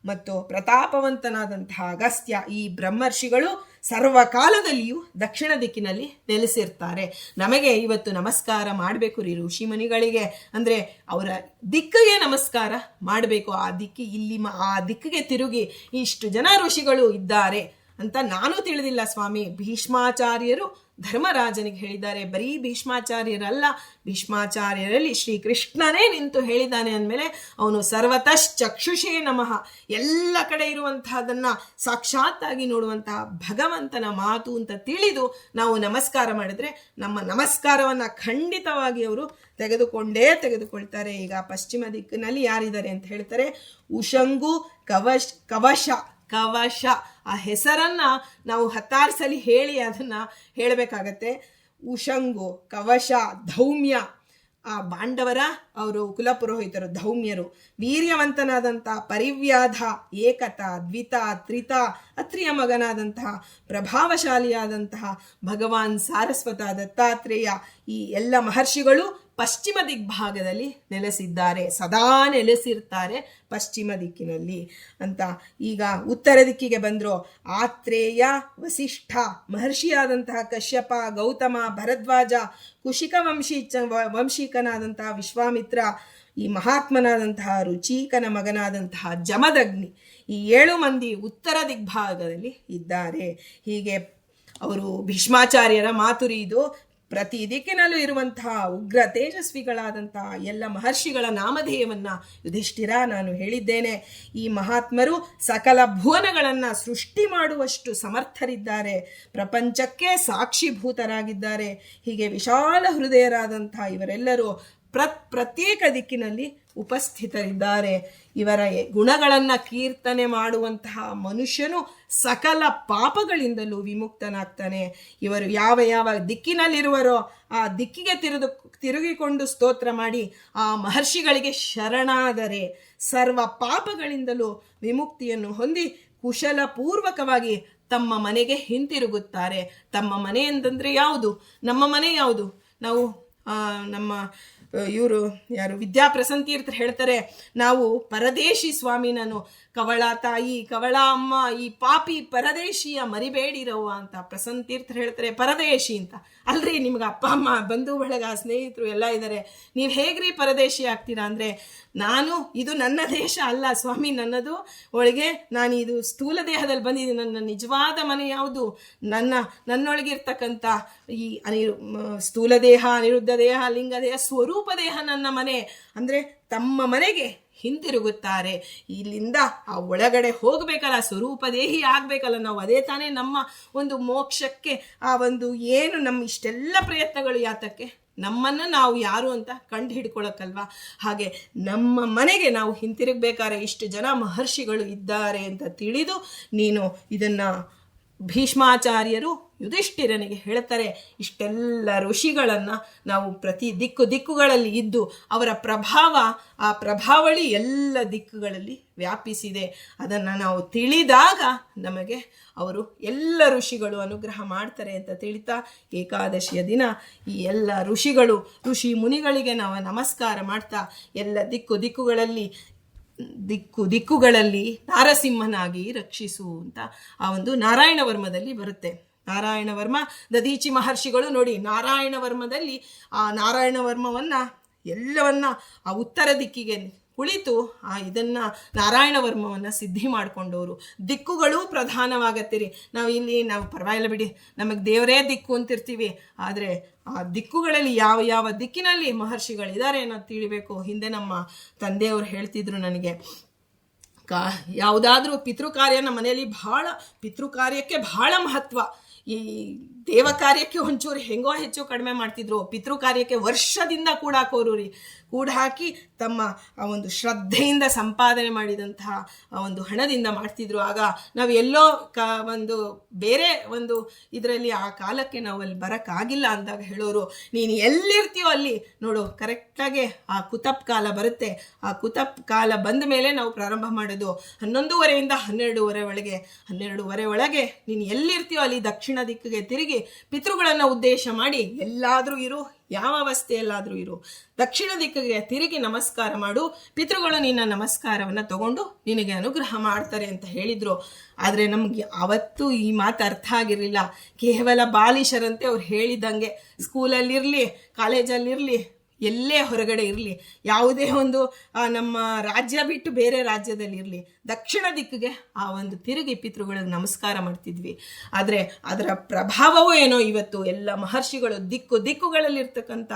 ಮತ್ತು ಪ್ರತಾಪವಂತನಾದಂತಹ ಅಗಸ್ತ್ಯ ಈ ಬ್ರಹ್ಮರ್ಷಿಗಳು ಸರ್ವಕಾಲದಲ್ಲಿಯೂ ದಕ್ಷಿಣ ದಿಕ್ಕಿನಲ್ಲಿ ನೆಲೆಸಿರ್ತಾರೆ. ನಮಗೆ ಇವತ್ತು ನಮಸ್ಕಾರ ಮಾಡಬೇಕು ರೀ ಋಷಿಮುನಿಗಳಿಗೆ. ಅಂದರೆ ಅವರ ದಿಕ್ಕಿಗೆ ನಮಸ್ಕಾರ ಮಾಡಬೇಕು. ಆ ದಿಕ್ಕಿ ಇಲ್ಲಿ ಆ ದಿಕ್ಕಿಗೆ ತಿರುಗಿ ಇಷ್ಟು ಜನ ಋಷಿಗಳು ಇದ್ದಾರೆ. ಅಂತ ನಾನು ತಿಳಿದಿಲ್ಲ ಸ್ವಾಮಿ. ಭೀಷ್ಮಾಚಾರ್ಯರು ಧರ್ಮರಾಜನಿಗೆ ಹೇಳಿದ್ದಾರೆ. ಬರೀ ಭೀಷ್ಮಾಚಾರ್ಯರಲ್ಲ, ಭೀಷ್ಮಾಚಾರ್ಯರಲ್ಲಿ ಶ್ರೀಕೃಷ್ಣನೇ ನಿಂತು ಹೇಳಿದ್ದಾನೆ ಅಂದಮೇಲೆ ಅವನು ಸರ್ವತಃ ಚಕ್ಷುಷೇ ನಮಃ. ಎಲ್ಲ ಕಡೆ ಇರುವಂತಹದನ್ನ ಸಾಕ್ಷಾತ್ತಾಗಿ ನೋಡುವಂತಹ ಭಗವಂತನ ಮಾತು ಅಂತ ತಿಳಿದು ನಾವು ನಮಸ್ಕಾರ ಮಾಡಿದ್ರೆ ನಮ್ಮ ನಮಸ್ಕಾರವನ್ನ ಖಂಡಿತವಾಗಿ ಅವರು ತೆಗೆದುಕೊಂಡೇ ತೆಗೆದುಕೊಳ್ತಾರೆ. ಈಗ ಪಶ್ಚಿಮ ದಿಕ್ಕಿನಲ್ಲಿ ಯಾರಿದ್ದಾರೆ ಅಂತ ಹೇಳ್ತಾರೆ. ಉಷಂಗು ಕವಶ್ ಕವಶ. ಕವಶ. ಆ ಹೆಸರನ್ನ ನಾವು ಹತ್ತಾರು ಸಲ ಹೇಳಿ ಅದನ್ನ ಹೇಳಬೇಕಾಗತ್ತೆ. ಉಷಂಗು, ಕವಶ, ಧೌಮ್ಯ. ಆ ಬಾಂಡವರ ಅವರು ಕುಲಪುರೋಹಿತರು, ಧೌಮ್ಯರು. ವೀರ್ಯವಂತನಾದಂತಹ ಪರಿವ್ಯಾಧ, ಏಕತ, ದ್ವಿತ, ತ್ರಿತ, ಅತ್ರಿಯ ಮಗನಾದಂತಹ, ಪ್ರಭಾವಶಾಲಿಯಾದಂತಹ ಭಗವಾನ್ ಸಾರಸ್ವತ ದತ್ತಾತ್ರೇಯ ಈ ಎಲ್ಲ ಮಹರ್ಷಿಗಳು ಪಶ್ಚಿಮ ದಿಗ್ಭಾಗದಲ್ಲಿ ನೆಲೆಸಿದ್ದಾರೆ, ಸದಾ ನೆಲೆಸಿರ್ತಾರೆ ಪಶ್ಚಿಮ ದಿಕ್ಕಿನಲ್ಲಿ. ಅಂತ ಈಗ ಉತ್ತರ ದಿಕ್ಕಿಗೆ ಬಂದರು ಆತ್ರೇಯ, ವಸಿಷ್ಠ, ಮಹರ್ಷಿಯಾದಂತಹ ಕಶ್ಯಪ, ಗೌತಮ, ಭರದ್ವಾಜ ಕುಶಿಕ ವಂಶಿ ವಂಶಿಕನಾದಂತಹ ವಿಶ್ವಾಮಿತ್ರ, ಈ ಮಹಾತ್ಮನಾದಂತಹ ರುಚೀಕನ ಮಗನಾದಂತಹ ಜಮದಗ್ನಿ ಈ ಏಳು ಮಂದಿ ಉತ್ತರ ದಿಗ್ಭಾಗದಲ್ಲಿ ಇದ್ದಾರೆ. ಹೀಗೆ ಅವರು ಭೀಷ್ಮಾಚಾರ್ಯರ ಮಾತುರಿದು ಪ್ರತಿ ದಿಕ್ಕಿನಲ್ಲೂ ಇರುವಂತಹ ಉಗ್ರ ತೇಜಸ್ವಿಗಳಾದಂತಹ ಎಲ್ಲ ಮಹರ್ಷಿಗಳ ನಾಮಧೇಯವನ್ನ ಯುಧಿಷ್ಠಿರ ನಾನು ಹೇಳಿದ್ದೇನೆ. ಈ ಮಹಾತ್ಮರು ಸಕಲ ಭುವನಗಳನ್ನು ಸೃಷ್ಟಿ ಮಾಡುವಷ್ಟು ಸಮರ್ಥರಿದ್ದಾರೆ. ಪ್ರಪಂಚಕ್ಕೆ ಸಾಕ್ಷಿಭೂತರಾಗಿದ್ದಾರೆ. ಹೀಗೆ ವಿಶಾಲ ಹೃದಯರಾದಂತಹ ಇವರೆಲ್ಲರೂ ಪ್ರ ಪ್ರತ್ಯೇಕ ದಿಕ್ಕಿನಲ್ಲಿ ಉಪಸ್ಥಿತರಿದ್ದಾರೆ. ಇವರ ಗುಣಗಳನ್ನು ಕೀರ್ತನೆ ಮಾಡುವಂತಹ ಮನುಷ್ಯನು ಸಕಲ ಪಾಪಗಳಿಂದಲೂ ವಿಮುಕ್ತನಾಗ್ತಾನೆ. ಇವರು ಯಾವ ಯಾವ ದಿಕ್ಕಿನಲ್ಲಿರುವರೋ ಆ ದಿಕ್ಕಿಗೆ ತಿರುದು ತಿರುಗಿಕೊಂಡು ಸ್ತೋತ್ರ ಮಾಡಿ ಆ ಮಹರ್ಷಿಗಳಿಗೆ ಶರಣಾದರೆ ಸರ್ವ ಪಾಪಗಳಿಂದಲೂ ವಿಮುಕ್ತಿಯನ್ನು ಹೊಂದಿ ಕುಶಲಪೂರ್ವಕವಾಗಿ ತಮ್ಮ ಮನೆಗೆ ಹಿಂತಿರುಗುತ್ತಾರೆ. ತಮ್ಮ ಮನೆ ಅಂತಂದರೆ ಯಾವುದು? ನಮ್ಮ ಮನೆ ಯಾವುದು? ನಾವು ನಮ್ಮ ಇವರು ಯಾರು ವಿದ್ಯಾಪ್ರಸಂತೀರ್ಥರು ಹೇಳ್ತಾರೆ ನಾವು ಪರದೇಶಿ ಸ್ವಾಮಿ ನಾನು ಕವಳ ತಾಯಿ, ಕವಳ ಅಮ್ಮ, ಈ ಪಾಪಿ ಪರದೇಶಿಯ ಮರಿಬೇಡಿರವ್ವ ಅಂತ ಪ್ರಸಂತೀರ್ಥರು ಹೇಳ್ತಾರೆ, ಪರದೇಶಿ ಅಂತ. ಅಲ್ರಿ, ನಿಮ್ಗೆ ಅಪ್ಪ, ಅಮ್ಮ, ಬಂಧು, ಬಳಗ, ಸ್ನೇಹಿತರು ಎಲ್ಲ ಇದ್ದಾರೆ ನೀವು ಹೇಗ್ರಿ ಪರದೇಶಿ ಆಗ್ತೀರಾ ಅಂದರೆ, ನಾನು ಇದು ನನ್ನ ದೇಶ ಅಲ್ಲ ಸ್ವಾಮಿ, ನನ್ನದು. ಒಳಗೆ ನಾನು ಇದು ಸ್ಥೂಲ ದೇಹದಲ್ಲಿ ಬಂದಿದ್ದೀನಿ. ನನ್ನ ನಿಜವಾದ ಮನೆ ಯಾವುದು? ನನ್ನ, ನನ್ನೊಳಗಿರ್ತಕ್ಕಂಥ ಈ ಅನಿರು ಸ್ಥೂಲ ದೇಹ, ಅನಿರುದ್ಧ ದೇಹ, ಲಿಂಗ ದೇಹ, ಸ್ವರೂಪ ದೇಹ ನನ್ನ ಮನೆ. ಅಂದರೆ ತಮ್ಮ ಮನೆಗೆ ಹಿಂತಿರುಗುತ್ತಾರೆ ಇಲ್ಲಿಂದ ಆ ಒಳಗಡೆ ಹೋಗಬೇಕಲ್ಲ ಸ್ವರೂಪ ದೇಹಿ ಆಗಬೇಕಲ್ಲ, ನಾವು ಅದೇ ತಾನೇ ನಮ್ಮ ಒಂದು ಮೋಕ್ಷಕ್ಕೆ, ಆ ಒಂದು ಏನು ನಮ್ಮ ಇಷ್ಟೆಲ್ಲ ಪ್ರಯತ್ನಗಳು ಯಾತಕ್ಕೆ? ನಮ್ಮನ್ನು ನಾವು ಯಾರು ಅಂತ ಕಂಡು ಹಿಡ್ಕೊಳಕ್ಕಲ್ವಾ? ಹಾಗೆ ನಮ್ಮ ಮನೆಗೆ ನಾವು ಹಿಂತಿರುಗಬೇಕಾದ್ರೆ ಇಷ್ಟು ಜನ ಮಹರ್ಷಿಗಳು ಇದ್ದಾರೆ ಅಂತ ತಿಳಿದು ನೀನು ಇದನ್ನು ಭೀಷ್ಮಾಚಾರ್ಯರು ಯುಧಿಷ್ಠಿರನಿಗೆ ಹೇಳ್ತಾರೆ, ಇಷ್ಟೆಲ್ಲ ಋಷಿಗಳನ್ನು ನಾವು ಪ್ರತಿ ದಿಕ್ಕು ದಿಕ್ಕುಗಳಲ್ಲಿ ಇದ್ದು ಅವರ ಪ್ರಭಾವ, ಆ ಪ್ರಭಾವಳಿ ಎಲ್ಲ ದಿಕ್ಕುಗಳಲ್ಲಿ ವ್ಯಾಪಿಸಿದೆ. ಅದನ್ನು ನಾವು ತಿಳಿದಾಗ ನಮಗೆ ಅವರು ಎಲ್ಲ ಋಷಿಗಳು ಅನುಗ್ರಹ ಮಾಡ್ತಾರೆ ಅಂತ ತಿಳಿತಾ ಏಕಾದಶಿಯ ದಿನ ಈ ಎಲ್ಲ ಋಷಿಗಳು, ಋಷಿ ಮುನಿಗಳಿಗೆ ನಾವು ನಮಸ್ಕಾರ ಮಾಡ್ತಾ ಎಲ್ಲ ದಿಕ್ಕು ದಿಕ್ಕುಗಳಲ್ಲಿ ದಿಕ್ಕು ದಿಕ್ಕುಗಳಲ್ಲಿ ನಾರಸಿಂಹನಾಗಿ ರಕ್ಷಿಸು ಅಂತ ಆ ಒಂದು ನಾರಾಯಣ ವರ್ಮದಲ್ಲಿ ಬರುತ್ತೆ. ನಾರಾಯಣ ವರ್ಮ. ದದೀಚಿ ಮಹರ್ಷಿಗಳು ನೋಡಿ, ನಾರಾಯಣ ವರ್ಮದಲ್ಲಿ ಆ ನಾರಾಯಣ ವರ್ಮವನ್ನ ಎಲ್ಲವನ್ನ ಆ ಉತ್ತರ ದಿಕ್ಕಿಗೆ ಕುಳಿತು ಆ ಇದನ್ನ ನಾರಾಯಣ ವರ್ಮವನ್ನ ಸಿದ್ಧಿ ಮಾಡಿಕೊಂಡವರು. ದಿಕ್ಕುಗಳು ಪ್ರಧಾನವಾಗತ್ತಿರಿ. ನಾವು ಇಲ್ಲಿ, ನಾವು ಪರವಾಗಿಲ್ಲ ಬಿಡಿ, ನಮಗೆ ದೇವರೇ ದಿಕ್ಕು ಅಂತಿರ್ತೀವಿ. ಆದರೆ ಆ ದಿಕ್ಕುಗಳಲ್ಲಿ ಯಾವ ಯಾವ ದಿಕ್ಕಿನಲ್ಲಿ ಮಹರ್ಷಿಗಳಿದ್ದಾರೆ ಅನ್ನೋ ತಿಳಿಬೇಕು. ಹಿಂದೆ ನಮ್ಮ ತಂದೆಯವರು ಹೇಳ್ತಿದ್ರು ನನಗೆ. ಕಾ, ಯಾವುದಾದ್ರೂ ಪಿತೃ ಕಾರ್ಯ ನಮ್ಮ ಮನೆಯಲ್ಲಿ ಬಹಳ ಪಿತೃ ಕಾರ್ಯಕ್ಕೆ ಬಹಳ ಮಹತ್ವ. ಈ ದೇವ ಕಾರ್ಯಕ್ಕೆ ಒಂಚೂರು ಹೆಂಗೋ ಹೆಚ್ಚು ಕಡಿಮೆ ಮಾಡ್ತಿದ್ರು ಪಿತೃ ಕಾರ್ಯಕ್ಕೆ ವರ್ಷದಿಂದ ಕೂಡ ಕೋರು ರೀ ಕೂಡ ಹಾಕಿ ತಮ್ಮ ಆ ಒಂದು ಶ್ರದ್ಧೆಯಿಂದ ಸಂಪಾದನೆ ಮಾಡಿದಂತಹ ಆ ಒಂದು ಹಣದಿಂದ ಮಾಡ್ತಿದ್ರು. ಆಗ ನಾವು ಎಲ್ಲೋ ಕ ಒಂದು ಬೇರೆ ಒಂದು ಇದರಲ್ಲಿ ಆ ಕಾಲಕ್ಕೆ ನಾವು ಅಲ್ಲಿ ಬರೋಕ್ಕಾಗಿಲ್ಲ ಅಂದಾಗ ಹೇಳೋರು, ನೀನು ಎಲ್ಲಿರ್ತೀಯೋ ಅಲ್ಲಿ ನೋಡು ಕರೆಕ್ಟಾಗಿ ಆ ಕುತಪ್ ಕಾಲ ಬರುತ್ತೆ. ಆ ಕುತಪ್ ಕಾಲ ಬಂದ ಮೇಲೆ ನಾವು ಪ್ರಾರಂಭ ಮಾಡೋದು ಹನ್ನೊಂದೂವರೆಯಿಂದ ಹನ್ನೆರಡೂವರೆ ಒಳಗೆ. ಹನ್ನೆರಡೂವರೆ ಒಳಗೆ ನೀನು ಎಲ್ಲಿರ್ತೀಯೋ ಅಲ್ಲಿ ದಕ್ಷಿಣ ದಿಕ್ಕಿಗೆ ತಿರುಗಿ ಪಿತೃಗಳನ್ನು ಉದ್ದೇಶ ಮಾಡಿ ಎಲ್ಲಾದರೂ ಇರು ಯಾವ ಅವಸ್ಥೆಯಲ್ಲಾದರೂ ಇರು. ದಕ್ಷಿಣ ದಿಕ್ಕಿಗೆ ತಿರುಗಿ ನಮಸ್ಕಾರ ಮಾಡು. ಪಿತೃಗಳು ನಿನ್ನ ನಮಸ್ಕಾರವನ್ನು ತಗೊಂಡು ನಿನಗೆ ಅನುಗ್ರಹ ಮಾಡ್ತಾರೆ ಅಂತ ಹೇಳಿದರು. ಆದರೆ ನಮಗೆ ಅವತ್ತು ಈ ಮಾತು ಅರ್ಥ ಆಗಿರಲಿಲ್ಲ. ಕೇವಲ ಬಾಲಿಶರಂತೆ ಅವ್ರು ಹೇಳಿದಂಗೆ ಸ್ಕೂಲಲ್ಲಿರಲಿ, ಕಾಲೇಜಲ್ಲಿರಲಿ, ಎಲ್ಲೇ ಹೊರಗಡೆ ಇರಲಿ, ಯಾವುದೇ ಒಂದು ನಮ್ಮ ರಾಜ್ಯ ಬಿಟ್ಟು ಬೇರೆ ರಾಜ್ಯದಲ್ಲಿ ಇರಲಿ ದಕ್ಷಿಣ ದಿಕ್ಕಿಗೆ ಆ ಒಂದು ತಿರುಗಿ ಪಿತೃಗಳಿಗೆ ನಮಸ್ಕಾರ ಮಾಡ್ತಿದ್ವಿ. ಆದರೆ ಅದರ ಪ್ರಭಾವವೂ ಏನೋ ಇವತ್ತು ಎಲ್ಲ ಮಹರ್ಷಿಗಳು ದಿಕ್ಕು ದಿಕ್ಕುಗಳಲ್ಲಿರ್ತಕ್ಕಂಥ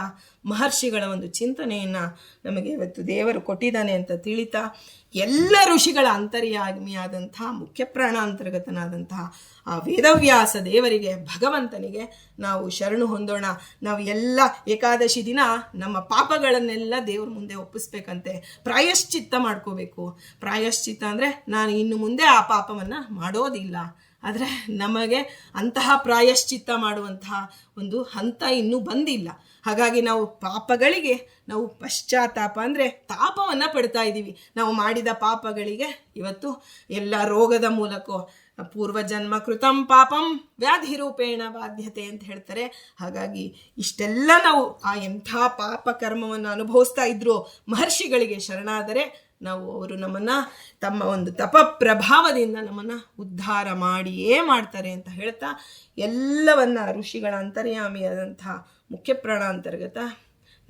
ಮಹರ್ಷಿಗಳ ಒಂದು ಚಿಂತನೆಯನ್ನು ನಮಗೆ ಇವತ್ತು ದೇವರು ಕೊಟ್ಟಿದ್ದಾನೆ ಅಂತ ತಿಳಿತಾ ಎಲ್ಲ ಋಷಿಗಳ ಅಂತರ್ಯಾಮಿಯಾದಂತಹ ಮುಖ್ಯ ಪ್ರಾಣ ಅಂತರ್ಗತನಾದಂತಹ ಆ ವೇದವ್ಯಾಸ ದೇವರಿಗೆ, ಭಗವಂತನಿಗೆ ನಾವು ಶರಣು ಹೊಂದೋಣ. ನಾವು ಎಲ್ಲ ಏಕಾದಶಿ ದಿನ ನಮ್ಮ ಪಾಪಗಳನ್ನೆಲ್ಲ ದೇವ್ರ ಮುಂದೆ ಒಪ್ಪಿಸ್ಬೇಕಂತೆ. ಪ್ರಾಯಶ್ಚಿತ್ತ ಮಾಡ್ಕೋಬೇಕು. ಪ್ರಾಯಶ್ಚಿತ್ತ ಅಂದರೆ ನಾನು ಇನ್ನು ಮುಂದೆ ಆ ಪಾಪವನ್ನು ಮಾಡೋದಿಲ್ಲ. ಆದರೆ ನಮಗೆ ಅಂತಹ ಪ್ರಾಯಶ್ಚಿತ್ತ ಮಾಡುವಂತಹ ಒಂದು ಹಂತ ಇನ್ನೂ ಬಂದಿಲ್ಲ. ಹಾಗಾಗಿ ನಾವು ಪಾಪಗಳಿಗೆ ನಾವು ಪಶ್ಚಾತ್ತಾಪ ಅಂದರೆ ತಾಪವನ್ನು ಪಡ್ತಾ ಇದ್ದೀವಿ. ನಾವು ಮಾಡಿದ ಪಾಪಗಳಿಗೆ ಇವತ್ತು ಎಲ್ಲ ರೋಗದ ಮೂಲಕ, ಪೂರ್ವಜನ್ಮ ಕೃತಂ ಪಾಪಂ ವ್ಯಾಧಿ ರೂಪೇಣ ಬಾಧ್ಯತೆ ಅಂತ ಹೇಳ್ತಾರೆ. ಹಾಗಾಗಿ ಇಷ್ಟೆಲ್ಲ ನಾವು ಆ ಎಂಥ ಪಾಪ ಕರ್ಮವನ್ನು ಅನುಭವಿಸ್ತಾ ಇದ್ರು ಮಹರ್ಷಿಗಳಿಗೆ ಶರಣಾದರೆ ನಾವು ಅವರು ನಮ್ಮನ್ನು ತಮ್ಮ ಒಂದು ತಪ ಪ್ರಭಾವದಿಂದ ನಮ್ಮನ್ನು ಉದ್ಧಾರ ಮಾಡಿಯೇ ಮಾಡ್ತಾರೆ ಅಂತ ಹೇಳ್ತಾ ಎಲ್ಲವನ್ನ ಋಷಿಗಳ ಅಂತರ್ಯಾಮಿಯಾದಂತಹ ಮುಖ್ಯ ಪ್ರಾಣಾಂತರ್ಗತ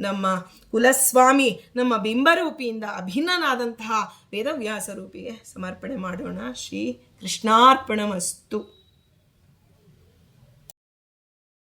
ನಮ್ಮ ಕುಲಸ್ವಾಮಿ, ನಮ್ಮ ಬಿಂಬರೂಪಿಯಿಂದ ಅಭಿನ್ನನಾದಂತಹ ವೇದವ್ಯಾಸ ರೂಪಿಗೆ ಸಮರ್ಪಣೆ ಮಾಡೋಣ. ಶ್ರೀ ಕೃಷ್ಣಾರ್ಪಣಮಸ್ತು.